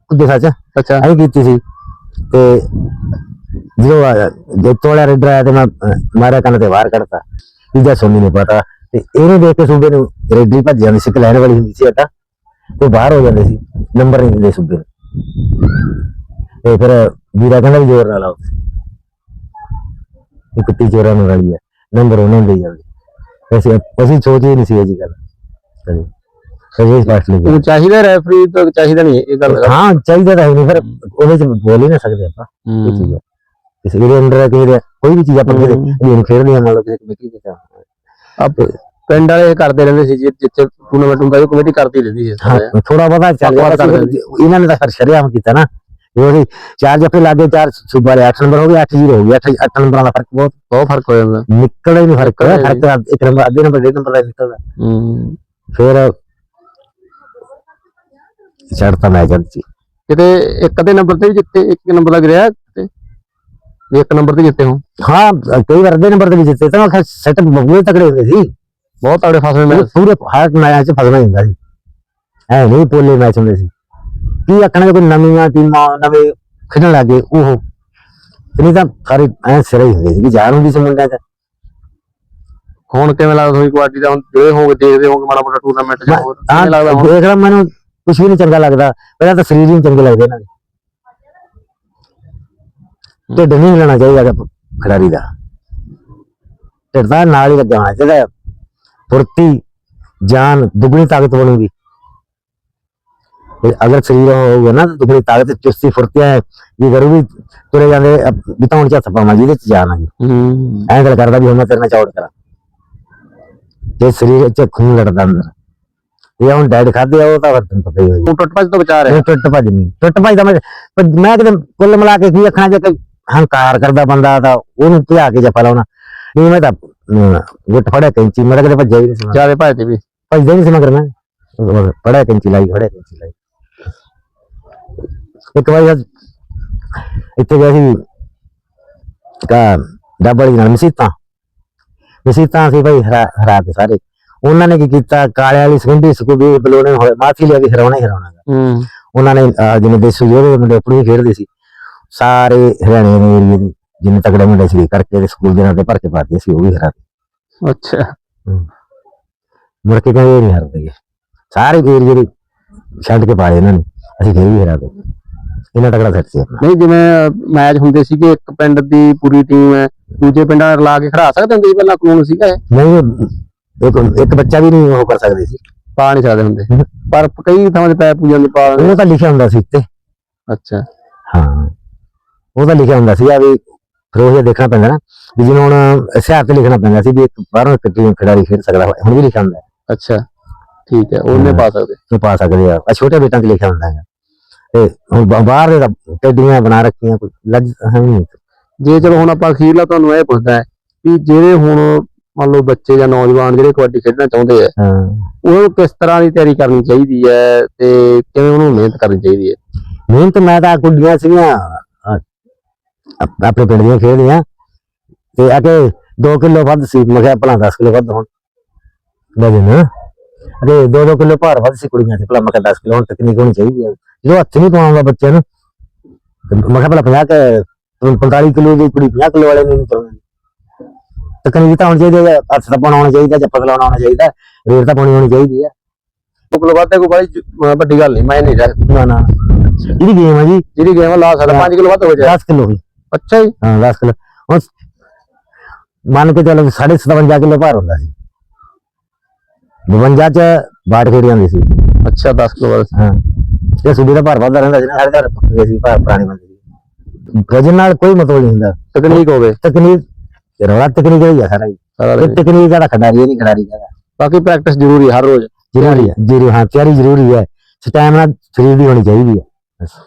ਕੁੱਦੇ ਸੱਚ। ਅੱਛਾ। ਅਸੀਂ ਕੀਤੀ ਸੀ। ਤੇ ਜਦੋਂ ਆ- ਜੇਤੂ ਵਾਲਾ ਰੇਡਰ ਆਇਆ ਤੇ ਮੈਂ ਮਾਰਿਆ ਕੰਨ ਤੇ ਬਾਹਰ ਕੱਢਤਾ। ਤੀਜਾ ਸੋਨੀ ਨੂੰ ਪਤਾ। ਤੇ ਇਹਨੂੰ ਦੇਖ ਕੇ ਸੂਬੇ ਨੂੰ ਰੇਡਰੀ ਭੱਜ ਜਾਂਦੀ ਸੀ ਲੈਣ ਵਾਲੀ ਹੁੰਦੀ ਸੀ ਅਟਾ ਤੇ ਬਾਹਰ ਹੋ ਜਾਂਦੇ ਸੀ ਨੰਬਰ ਨਹੀਂ ਦਿੰਦੇ ਸੂਬੇ ਨੂੰ। ਤੇ ਫਿਰ ਵੀਰਾ ਕਹਿੰਦਾ ਵੀ ਜ਼ੋਰ ਨਾਲ ਆਓ। ਇਹ ਕੁੱਤੀ ਚੋਰਾਂ ਨੂੰ ਰਲੀ ਹੈ ਨੰਬਰ ਉਹਨਾਂ ਨੂੰ ਦੇ ਜਾਂਦੇ ਅਸੀਂ ਅਸੀਂ ਸੋਚੀ ਨਹੀਂ ਸੀ ਇਹ ਜੀ ਗੱਲ। ਕਦੇ ਕਦੇ ਫਾਸਟ ਲਈ ਉਹ ਚਾਹੀਦਾ ਰੈਫਰੀ ਤਾਂ ਚਾਹੀਦਾ ਨਹੀਂ ਇਹ ਗੱਲ ਹਾਂ ਚਾਹੀਦਾ ਤਾਂ ਨਹੀਂ ਫਿਰ ਉਹਦੇ ਚ ਬੋਲ ਹੀ ਨਾ ਸਕਦੇ ਆਪਾਂ। ਇਹ ਚੀਜ਼ ਕਿਸੇ ਦੇ ਅੰਡਰ ਕਿਸੇ ਕੋਈ ਵੀ ਚੀਜ਼ ਆਪਾਂ ਕਿਸੇ। ਗੇਮ ਖੇਡਦੇ ਹਾਂ ਮੰਨ ਲਓ ਕਿਸੇ ਕਮੇਟੀ ਦੇ ਤਾਂ ਆਪ ਪਿੰਡ ਵਾਲੇ ਕਰਦੇ ਰਹਿੰਦੇ ਸੀ ਜਿ- ਜਿੱਥੇ ਟੂਰਨਾਮੈਂਟ ਹੁੰਦਾ ਸੀ ਉਹ ਕਮੇਟੀ ਕਰਦੀ ਰਹਿੰਦੀ ਸੀ ਹਾਂ ਥੋੜਾ ਬਹੁਤਾ ਚੱਲ ਪੱਕਾ ਗਿਆ ਕਰ ਸੀ, ਇਹਨਾਂ ਨੇ ਤਾਂ ਫਿਰ ਸ਼ਰਿਆਮ ਕੀਤਾ ਨਾ। ਉਹਦੀ ਚਾਰ ਜੱਫੇ ਲੱਗੇ ਚਾਰ ਸੂਬਾ ਵਾਲੇ 8 ਨੰਬਰ ਹੋ ਗਏ 8 0 ਹੋ ਗਿਆ 8 8 ਨੰਬਰਾਂ ਦਾ ਫ਼ਰਕ ਬਹੁਤ ਬਹੁਤ ਫ਼ਰਕ ਹੋ ਜਾਂਦਾ ਨਿਕਲਦਾ ਹੀ ਨਹੀਂ ਫ਼ਰਕ ਨਿਕਲਦਾ ਹੀ ਫ਼ਰਕ ਤਾਂ ਇੱਕ ਨੰਬਰ ਅੱਧੇ ਨੰਬਰ ਡੇਢ ਨੰਬਰ ਦਾ ਨਿਕਲਦਾ। ਹੂੰ। ਫਿਰ ਛੱਡਤਾ ਮੈਂ ਜਦ। ਕਿਤੇ ਇੱਕ ਅੱਧੇ ਨੰਬਰ ਤੇ ਵੀ ਜਿੱਤੇ ਇੱਕ ਨੰਬਰ ਲੱਗ ਰਿਹਾ ਵੀ ਇੱਕ ਨੰਬਰ ਤੇ ਜਿੱਤੇ ਹੋ। ਹਾਂ ਕਈ ਵਾਰ ਅੱਧੇ ਨੰਬਰ ਤੇ ਜਿੱਤੇ ਤਾਂ ਮੈਂ ਸੈਟਅਪ ਬਹੁਤ ਤਕੜੇ ਹੁੰਦੇ ਸੀ। ਬਹੁਤ ਤਗੜੇ ਫਸਵੇਂ ਪੂਰੇ- ਮੈਚ। ਪੂਰੇ ਹਰ ਮੈਚ ਚ ਫਸਣਾ ਹੀ ਹੁੰਦਾ ਸੀ। ਐ ਨਹੀਂ ਪੋਲੇ ਮੈਚ ਹੁੰਦੇ ਸੀ। ਕੀ ਆਖਣਾ ਜੇ ਕੋਈ ਨਵੀਆਂ ਟੀਮਾਂ ਨਵੇਂ ਖੇਡਣ ਲੱਗੇ ਉਹ। ਨਹੀਂ ਤਾਂ ਸਾਰੇ ਐ ਸਿਰੇ ਹੀ ਹੁੰਦੇ ਸੀ ਕਿ ਜਾਣ ਹੁੰਦੀ ਸੀ ਮੁੰਡਿਆਂ ਚ। ਹੁਣ ਕਿਵੇਂ ਲੱਗਦਾ ਤੁਹਾਨੂੰ ਕਬੱਡੀ ਦਾ ਹੁਣ ਜਿਹੜੇ ਹੋਗੇ ਦੇਖਦੇ ਹੋਗੇ ਮਾੜਾ ਮੋਟਾ ਟੂਰਨਾਮੈਂਟ ਜਾਂ ਹੋਰ। ਕਿਵੇਂ ਲੱਗਦਾ ਹੁਣ? ਦੇਖ ਲਾ ਮੈਨੂੰ ਕੁਝ ਵੀ ਨਹੀਂ ਚੰਗਾ ਲੱਗਦਾ। ਪਹਿਲਾਂ ਤਾਂ ਸਰੀਰ ਹੀ ਨੀ ਚੰਗੇ ਲੱਗਦੇ ਇਹਨਾਂ ਦੇ। ਢਿੱਡ ਨਹੀਂ ਲੈਣਾ ਚਾਹੀਦਾ ਗਾ ਖਿਡਾਰੀ ਦਾ ਢਿੱਡ ਦਾ ਨਾਲ ਹੀ ਲੱਗਿਆ ਹੋਣਾ ਚਾਹੀਦਾ ਫੁਰਤੀ ਜਾਨ ਦੁਗਣੀ ਤਾਕਤ ਬਣੂਗੀ ਤੇ ਅਗਰ ਸਰੀਰ ਹੋਊਗਾ ਨਾ ਤਾਂ ਦੁਗਣੀ ਤਾਕਤ ਚੁਸਤੀ ਫੁਰਤੀ ਹੈ ਇਹ ਜ਼ਰੂਰੀ ਤੁਰੇ ਜਾਂਦੇ ਅਹ ਬਿਤਾਉਣ ਚ ਹੱਥ ਪਾਵਾਂ ਜਿਹਦੇ ਚ ਜਾਨ ਆ ਜੀ ਹੂੰ ਐਂ ਗੱਲ ਕਰਦਾ ਵੀ ਹੁਣ ਮੈਂ ਤੇਰੇ ਨਾਲ ਚੌੜ ਕਰਾਂ ਜੇ ਸਰੀਰ ਚ ਖੂਨ ਲੜਦਾ ਅੰਦਰ ਇਹ ਹੁਣ ਡੈਡ ਖਾਦੇ ਆ ਉਹ ਤਾਂ ਫਿਰ ਤੈਨੂੰ ਪਤਾ ਹੀ ਹੋਈ ਉਹ ਟੁੱਟ ਭੱਜ ਤੋਂ ਬਚਾ ਰਿਹਾ ਇਹ ਟੁੱਟ ਭੱਜ ਨਹੀਂ ਟੁੱਟ ਭੱਜ ਤਾਂ ਮੈਂ ਪਰ ਮੈਂ ਕਿਤੇ ਕੁੱਲ ਮਿਲਾ ਕੇ ਕੀ ਆਖਣਾ ਜੇ ਕੋਈ ਹੰਕਾਰ ਕਰਦਾ ਬੰਦਾ ਤਾਂ ਉਹਨੂੰ ਧਿਆ ਕੇ ਜਫਾ ਲਾਉਣਾ। ਨਹੀਂ ਮੈਂ ਤਾਂ ਗੁੱਟ ਫੜਿਆ ਕੈਂਚੀ ਮੈਂ ਤਾਂ ਕਦੇ ਭੱਜਿਆ ਵੀ ਨਹੀਂ ਸੀ। ਜ਼ਿਆਦਾ ਭੱਜਦੇ ਵੀ। ਭੱਜਦਾ ਹੀ ਨਹੀਂ ਸੀ ਮਗਰ ਮੈਂ। ਫੜਿਆ ਕੈਂਚੀ ਲਾਈ ਫੜਿਆ ਕੈਂਚੀ ਲਾਈ। ਇੱਕ ਵਾਰੀ ਇੱਥੇ ਗਿਆ ਸੀ ਕਾ ਡਬਲ ਨਾਲ ਮਸੀਤਾਂ। ਮਸੀਤਾਂ ਸੀ ਭਾਈ ਹਰਾ ਹਰਾ ਤੇ ਸਾਰੇ। ਉਹਨਾਂ ਨੇ ਕੀ ਕੀਤਾ ਕਾਲੇ ਵਾਲੀ ਸਕੂਲ ਵੀ ਬਲੋਣੇ ਹੋਏ ਮਾਫੀ ਲਿਆ ਵੀ ਹਰਾਉਣਾ ਹੀ ਹਰਾਉਣਾ। ਹੂੰ। ਉਹਨਾਂ ਨੇ ਜਿਵੇਂ ਦੇਸੂ ਜਿਹੜੇ ਦੇ ਮੁੰਡੇ ਆਪਣੀ ਖੇਡਦੇ ਸੀ। ਸਾਰੇ ਹਰਿਆਣੇ ਦੇ ਏਰੀਏ ਦੇ ਜਿੰਨੇ ਤਕੜੇ ਮੁੰਡੇ ਸੀ ਕਰਕੇ ਦੇ ਸਕੂਲ ਦੇ ਨਾਲ ਦੇ ਭਰ ਕੇ ਪਾਤੇ ਸੀ ਉਹ ਵੀ ਹਰਾ। ਅੱਛਾ। ਮੁੜ ਕੇ ਕਹਿੰਦੇ ਨਹੀਂ ਹਰਦੇ। ਸਾਰੇ ਏਰੀਏ ਦੇ ਛੱਡ ਕੇ ਪਾਏ ਇਹਨਾਂ ਨੇ ਅਸੀਂ ਫਿਰ ਵੀ ਹਰਾ ਦੇ ਇਹਨਾਂ ਤਕੜਾ ਸੈੱਟ ਸੀ ਆਪਣਾ। ਨਹੀਂ ਜਿਵੇਂ ਮੈਚ ਹੁੰਦੇ ਸੀਗੇ ਇੱਕ ਪਿੰਡ ਦੀ ਪੂਰੀ ਟੀਮ ਹੈ ਦੂਜੇ ਪਿੰਡਾਂ ਨਾਲ ਰਲਾ ਕੇ ਖੜਾ ਸਕਦੇ ਹੁੰਦੇ ਸੀ ਪਹਿਲਾਂ ਕਾਨੂੰਨ ਸੀਗਾ ਇਹ? ਨਹੀਂ ਇੱਕ ਇੱਕ ਬੱਚਾ ਵੀ ਨਹੀਂ ਉਹ ਕਰ ਸਕਦੇ ਸੀ। ਪਾ ਨਹੀਂ ਸਕਦੇ ਹੁੰਦੇ। ਪਰ ਕਈ ਥਾਵਾਂ ਤੇ ਪੈ ਪੂਜਣ ਦੇ ਪਾ। ਉਹ ਤਾਂ ਲਿਖਿਆ ਹੁੰਦਾ ਸੀ ਉੱਤੇ। ਅੱਛਾ। ਹਾਂ। ਉਹ ਤਾਂ ਲਿਖਿਆ ਹੁੰਦਾ ਸੀ ਆ ਵੀ ਉਹ ਜਿਹਾ ਦੇਖਣਾ ਪੈਂਦਾ ਨਾ ਵੀ ਜਿਵੇਂ ਹੁਣ ਇਸ਼ਾਰ ਤੇ ਲਿਖਣਾ ਪੈਂਦਾ ਸੀ ਵੀ ਇੱਕ ਬਾਹਰੋਂ ਇੱਕ ਟੀਮ ਖਿਡਾਰੀ ਖੇਡ ਸਕਦਾ। ਹੁਣ ਵੀ ਲਿਖਿਆ ਹੁੰਦਾ ਅੱਛਾ ਠੀਕ ਹੈ ਉਹਨੇ ਪਾ ਸਕਦੇ। ਉਹ ਪਾ ਸਕਦੇ ਆ ਛੋਟੇ ਬੇਟਾਂ 'ਚ ਲਿਖਿਆ ਹੁੰਦਾ ਹੈ ਤੇ ਹੁਣ ਬਾਹਰ ਦੇ ਤਾਂ ਟੈਡੀਆਂ ਬਣਾ ਰੱਖੀਆਂ ਕੋਈ ਲੱਜ ਹੈ ਨਹੀਂ। ਜੇ ਚਲੋ ਹੁਣ ਆਪਾਂ ਅਖੀਰਲਾ ਤੁਹਾਨੂੰ ਇਹ ਪੁੱਛਦਾ ਹੈ ਵੀ ਜਿਹੜੇ ਹੁਣ ਮੰਨ ਲਓ ਬੱਚੇ ਜਾਂ ਨੌਜਵਾਨ ਜਿਹੜੇ ਕਬੱਡੀ ਖੇਡਣਾ ਚਾਹੁੰਦੇ ਆ ਹਾਂ। ਉਹਨਾਂ ਨੂੰ ਕਿਸ ਤਰ੍ਹਾਂ ਦੀ ਤਿਆਰੀ ਕਰਨੀ ਚਾਹੀਦੀ ਹੈ ਤੇ ਕਿਵੇਂ ਉਹਨੂੰ ਮਿਹਨਤ ਕਰਨੀ ਚਾਹੀਦੀ ਹੈ? ਮਿਹਨਤ ਮੈਂ ਤਾਂ ਕੁੜੀਆਂ ਸੀਗੀਆਂ ਆਪ- ਆਪਣੇ ਪਿੰਡ ਦੀਆਂ ਖੇਡਦੀਆਂ। ਤੇ ਆ ਕੇ 2 ਕਿਲੋ ਵੱਧ ਸੀ। ਮੈਂ ਕਿਹਾ ਭਲਾ 10 ਕਿਲੋ ਵੱਧ ਹੋਣ। ਵਜਨ ਅਰੇ 2-2 ਕਿਲੋ ਭਾਰ ਵੱਧ ਸੀ ਕੁੜੀਆਂ ਤੇ ਭਲਾ ਮੈਂ ਕਿਹਾ 10 ਕਿਲੋ ਹੁਣ ਤਕਨੀਕ ਹੋਣੀ ਚਾਹੀਦੀ ਹੈ ਜਦੋਂ ਹੱਥ ਨਹੀਂ ਪਾਉਂਦਾ ਬੱਚੇ ਨੂੰ ਤੇ ਮੈਂ ਕਿਹਾ ਭਲਾ 50 ਕੇ 45 ਕਿਲੋ ਦੀ ਕੁੜੀ 50 ਕਿਲੋ ਵਾਲੇ ਨੂੰ ਨਹੀਂ ਪਾਉਂਦੀ। ਤਕਨੀਕ ਤਾਂ ਹੋਣੀ ਚਾਹੀਦੀ ਹੈ ਹੱਥ ਤਾਂ ਪਾਉਣਾ ਹੋਣਾ ਚਾਹੀਦਾ ਜਾਂ ਪਤਲਾ ਹੋਣਾ ਚਾਹੀਦਾ। ਰੇਟ ਤਾਂ ਪਾਉਣੀ ਹੋਣੀ ਚਾਹੀਦੀ ਉਹ ਕੋਲ ਵੱਧ ਹੈ ਕੋਈ ਬੜੀ ਜ- ਅਹ ਵੱਡੀ ਗੱਲ ਨਹੀਂ ਮੈਂ ਨਹੀਂ ਰਿਹਾ ਨਾ ਨਾ ਜਿਹੜੀ ਗੇਮ ਹੈ ਜੀ। ਜਿਹੜੀ ਗੇਮ ਲਾ ਸਕਦਾ 5 ਕਿਲੋ ਵੱਧ ਹੋ ਜਾਏ। 10 ਕਿਲੋ ਹੋਈ ਅੱਛਾ ਜੀ। ਹਾਂ 10 ਕਿਲੋ। ਹੁਣ ਮੰਨ ਕੇ ਚੱਲ 57 ਕਿਲੋ ਭਾਰ ਹੁੰਦਾ ਸੀ। 52 ਚ ਬਾਟ ਖੇਡ ਜਾਂਦੀ ਸੀ। ਅੱਛਾ 10 ਕਿਲੋ ਵੱਧ ਹਾਂ। ਤੇ ਸੁਬੀ ਦਾ ਭਾਰ ਵੱਧਦਾ ਰਹਿੰਦਾ ਸੀ ਨਾ ਸਾਡੇ ਘਰ ਪੱਕੇ ਸੀ ਭਾਰ ਪੁਰਾਣੇ ਬੰਦੇ ਸੀ ਵਜਨ ਨਾਲ ਕੋਈ ਮਤਲਬ ਨਹੀਂ ਹੁੰਦਾ। ਤਕਨੀਕ ਹੋਵੇ। ਤਕਨੀਕ ਰੌਲਾ ਤਕਨੀਕ ਹੀ ਆ ਸਾਰਾ ਹੀ ਸਾਰਾ ਇਹ ਦਿਨ। ਤਕਨੀਕ ਦਾ ਖਿਡਾਰੀ ਇਹ ਨਹੀਂ ਖਿਡਾਰੀ ਦਾ ਬਾਕੀ ਪ੍ਰੈਕਟਿਸ ਜ਼ਰੂਰੀ ਹੈ ਹਰ ਰੋਜ਼। ਜ਼ਰੂਰੀ ਹੈ ਜ਼ਰੂਰੀ ਹਾਂ ਤਿਆਰੀ ਜ਼ਰੂਰੀ ਹੈ ਸਟੈਮਿਨਾ ਸਰੀਰ ਦੀ ਹੋਣੀ ਚਾਹੀਦੀ ਹੈ ਬਸ।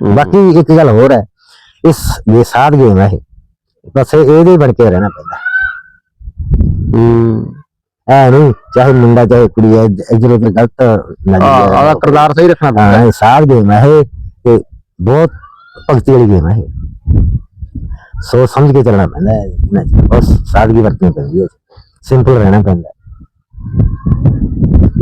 ਬਾਕੀ ਇੱਕ ਗੱਲ ਹੋਰ ਹੈ ਇਸ ਇਹ ਸਾਧ ਗੇਮ ਹੈ ਇਹ ਬਸ ਇਹ- ਇਹਦੇ ਹੀ ਬਣ ਕੇ ਰਹਿਣਾ ਪੈਂਦਾ ਹੂੰ ਐ ਨਹੀਂ ਚਾਹੇ ਮੁੰਡਾ ਚਾਹੇ ਕੁੜੀ ਹੈ ਇਧਰ ਉਧਰ ਗਲਤ ਨਾ ਆ ਆਦਾ ਕਿਰਦਾਰ ਸਹੀ ਰੱਖਣਾ ਪੈਂਦਾ ਹਾਂ ਇਹ ਸਾਧ ਗੇਮ ਹੈ ਇਹ ਤੇ ਬਹੁਤ ਭਗਤੀ ਵਾਲੀ ਗੇਮ ਹੈ ਇਹ ਸੋਚ ਸਮਝ ਕੇ ਚੱਲਣਾ ਪੈਂਦਾ ਹੈ ਇਹਨਾਂ 'ਚ ਬਹੁਤ ਸਾਦਗੀ ਵਰਤਣੀ ਪੈਂਦੀ ਹੈ ਸਿੰਪਲ ਰਹਿਣਾ ਪੈਂਦਾ ਹੈ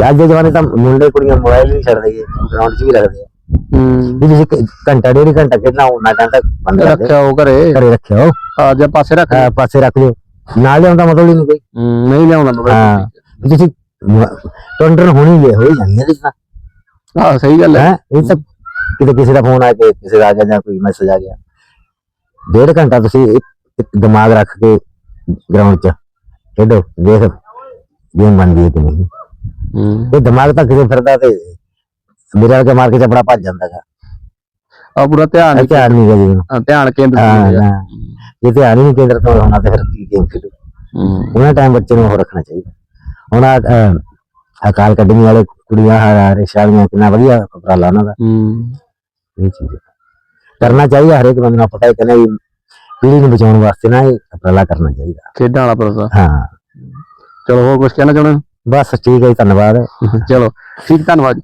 ਅੱਜ ਦੇ ਜ਼ਮਾਨੇ ਤਾਂ ਮੁੰਡੇ ਕੁੜੀਆਂ ਮੋਬਾਈਲ ਨਹੀਂ ਛੱਡਦੇ ਗਰਾਊਂਡ 'ਚ ਵੀ ਰੱਖਦੇ ਆ ਹੂੰ ਵੀ ਤੁਸੀਂ ਕ- ਘੰਟਾ ਡੇਢ ਘੰਟਾ ਖੇਡਣਾ ਉਹਨਾਂ ਟਾਈਮ ਤੱਕ ਬੰਦ ਕਰ ਦਿਓ ਰੱਖਿਆ ਉਹ ਘਰੇ। ਘਰੇ ਰੱਖਿਓ ਆ ਜਾਂ ਪਾਸੇ ਰੱਖ ਅਹ ਪਾਸੇ ਰੱਖ ਦਿਓ ਨਾਲ ਲਿਆਉਣ ਦਾ ਮਤਲਬ ਹੀ ਨਹੀਂ ਕੋਈ। ਹੂੰ, ਨਹੀਂ ਲਿਆਉਂਦਾ ਹਾਂ। ਵੀ ਤੁਸੀਂ ਟੰਡਰ ਹੋਣੀ ਹੈ ਹੋਈ ਜਾਣੀ ਹੈ ਤਰ੍ਹਾਂ ਹਾਂ ਸਹੀ ਗੱਲ ਹੈ। ਹੈ ਇਹ ਤਾਂ ਕਿਤੇ ਕਿਸੇ ਦਾ ਫੋਨ ਆ ਕੇ ਕਿਸੇ ਦਾ ਆ ਗਿਆ ਜਾਂ ਕੋਈ ਮੈਸੇਜ ਆ ਗਿਆ। ਡੇਢ ਘੰਟਾ ਤੁਸੀਂ ਇੱਕ ਇੱਕ ਦਿਮਾਗ ਰੱਖ ਕੇ ਗਰਾਊਂਡ 'ਚ ਖੇਡੋ ਦੇਖ ਗੇਮ ਬਣਦੀ ਹੈ ਕਿ ਨਹੀਂ। ਹੂੰ। ਇਹ ਦਿਮਾਗ ਤਾਂ ਕਿਤੇ ਫਿਰਦਾ ਤੇ ਮੇਰਾ ਵਰਗਾ ਮਾਰ ਕੇ ਚਪੜਾ ਭੱਜ ਜਾਂਦਾ ਗਾ ਆ ਪੂਰਾ ਧਿਆਨ ਇਹ ਧਿਆਨ ਨਹੀਂ ਗਾ ਜੀ ਹਾਂ, ਧਿਆਨ ਕੇਂਦਰਿਤ ਹਾਂ ਹੋ ਗਿਆ ਨਾ। ਜੇ ਧਿਆਨ ਹੀ ਨਹੀਂ ਕੇਂਦਰ ਤੋਂ ਹੋਣਾ ਤੇ ਫਿਰ ਕੀ ਗੇਮ ਖੇਡੋ ਹੂੰ ਉਹਨਾਂ ਟਾਈਮ ਬੱਚੇ ਨੂੰ ਉਹ ਰੱਖਣਾ ਚਾਹੀਦਾ ਹੁਣ ਆ ਅਹ, ਅਕਾਲ ਅਕੈਡਮੀ ਵਾਲੇ ਕੁੜੀਆਂ ਆ ਰਿਸ਼ਾਲੀਆਂ ਕਿੰਨਾ ਵਧੀਆ ਉਪਰਾਲਾ ਉਹਨਾਂ ਦਾ ਹੂੰ ਇਹ ਚੀਜ਼ ਹੈ। ਕਰਨਾ ਚਾਹੀਦਾ ਹਰੇਕ ਬੰਦੇ ਨੂੰ ਪਤਾ ਹੈ ਕਿ ਨਹੀਂ ਪੀੜ੍ਹੀ ਨੂੰ ਬਚਾਉਣ ਵਾਸਤੇ ਨਾ ਇਹ ਉਪਰਾਲਾ ਕਰਨਾ ਚਾਹੀਦਾ ਖੇਡਾਂ ਵਾਲਾ ਪ੍ਰੋਸਾ ਹਾਂ ਚਲੋ ਹੋਰ ਕੁਝ ਕਹਿਣਾ ਚਾਹੁੰਦੇ ਬਸ ਠੀਕ ਹੈ ਜੀ ਧੰਨਵਾਦ ਹੋ? ਚਲੋ ਠੀਕ ਧੰਨਵਾਦ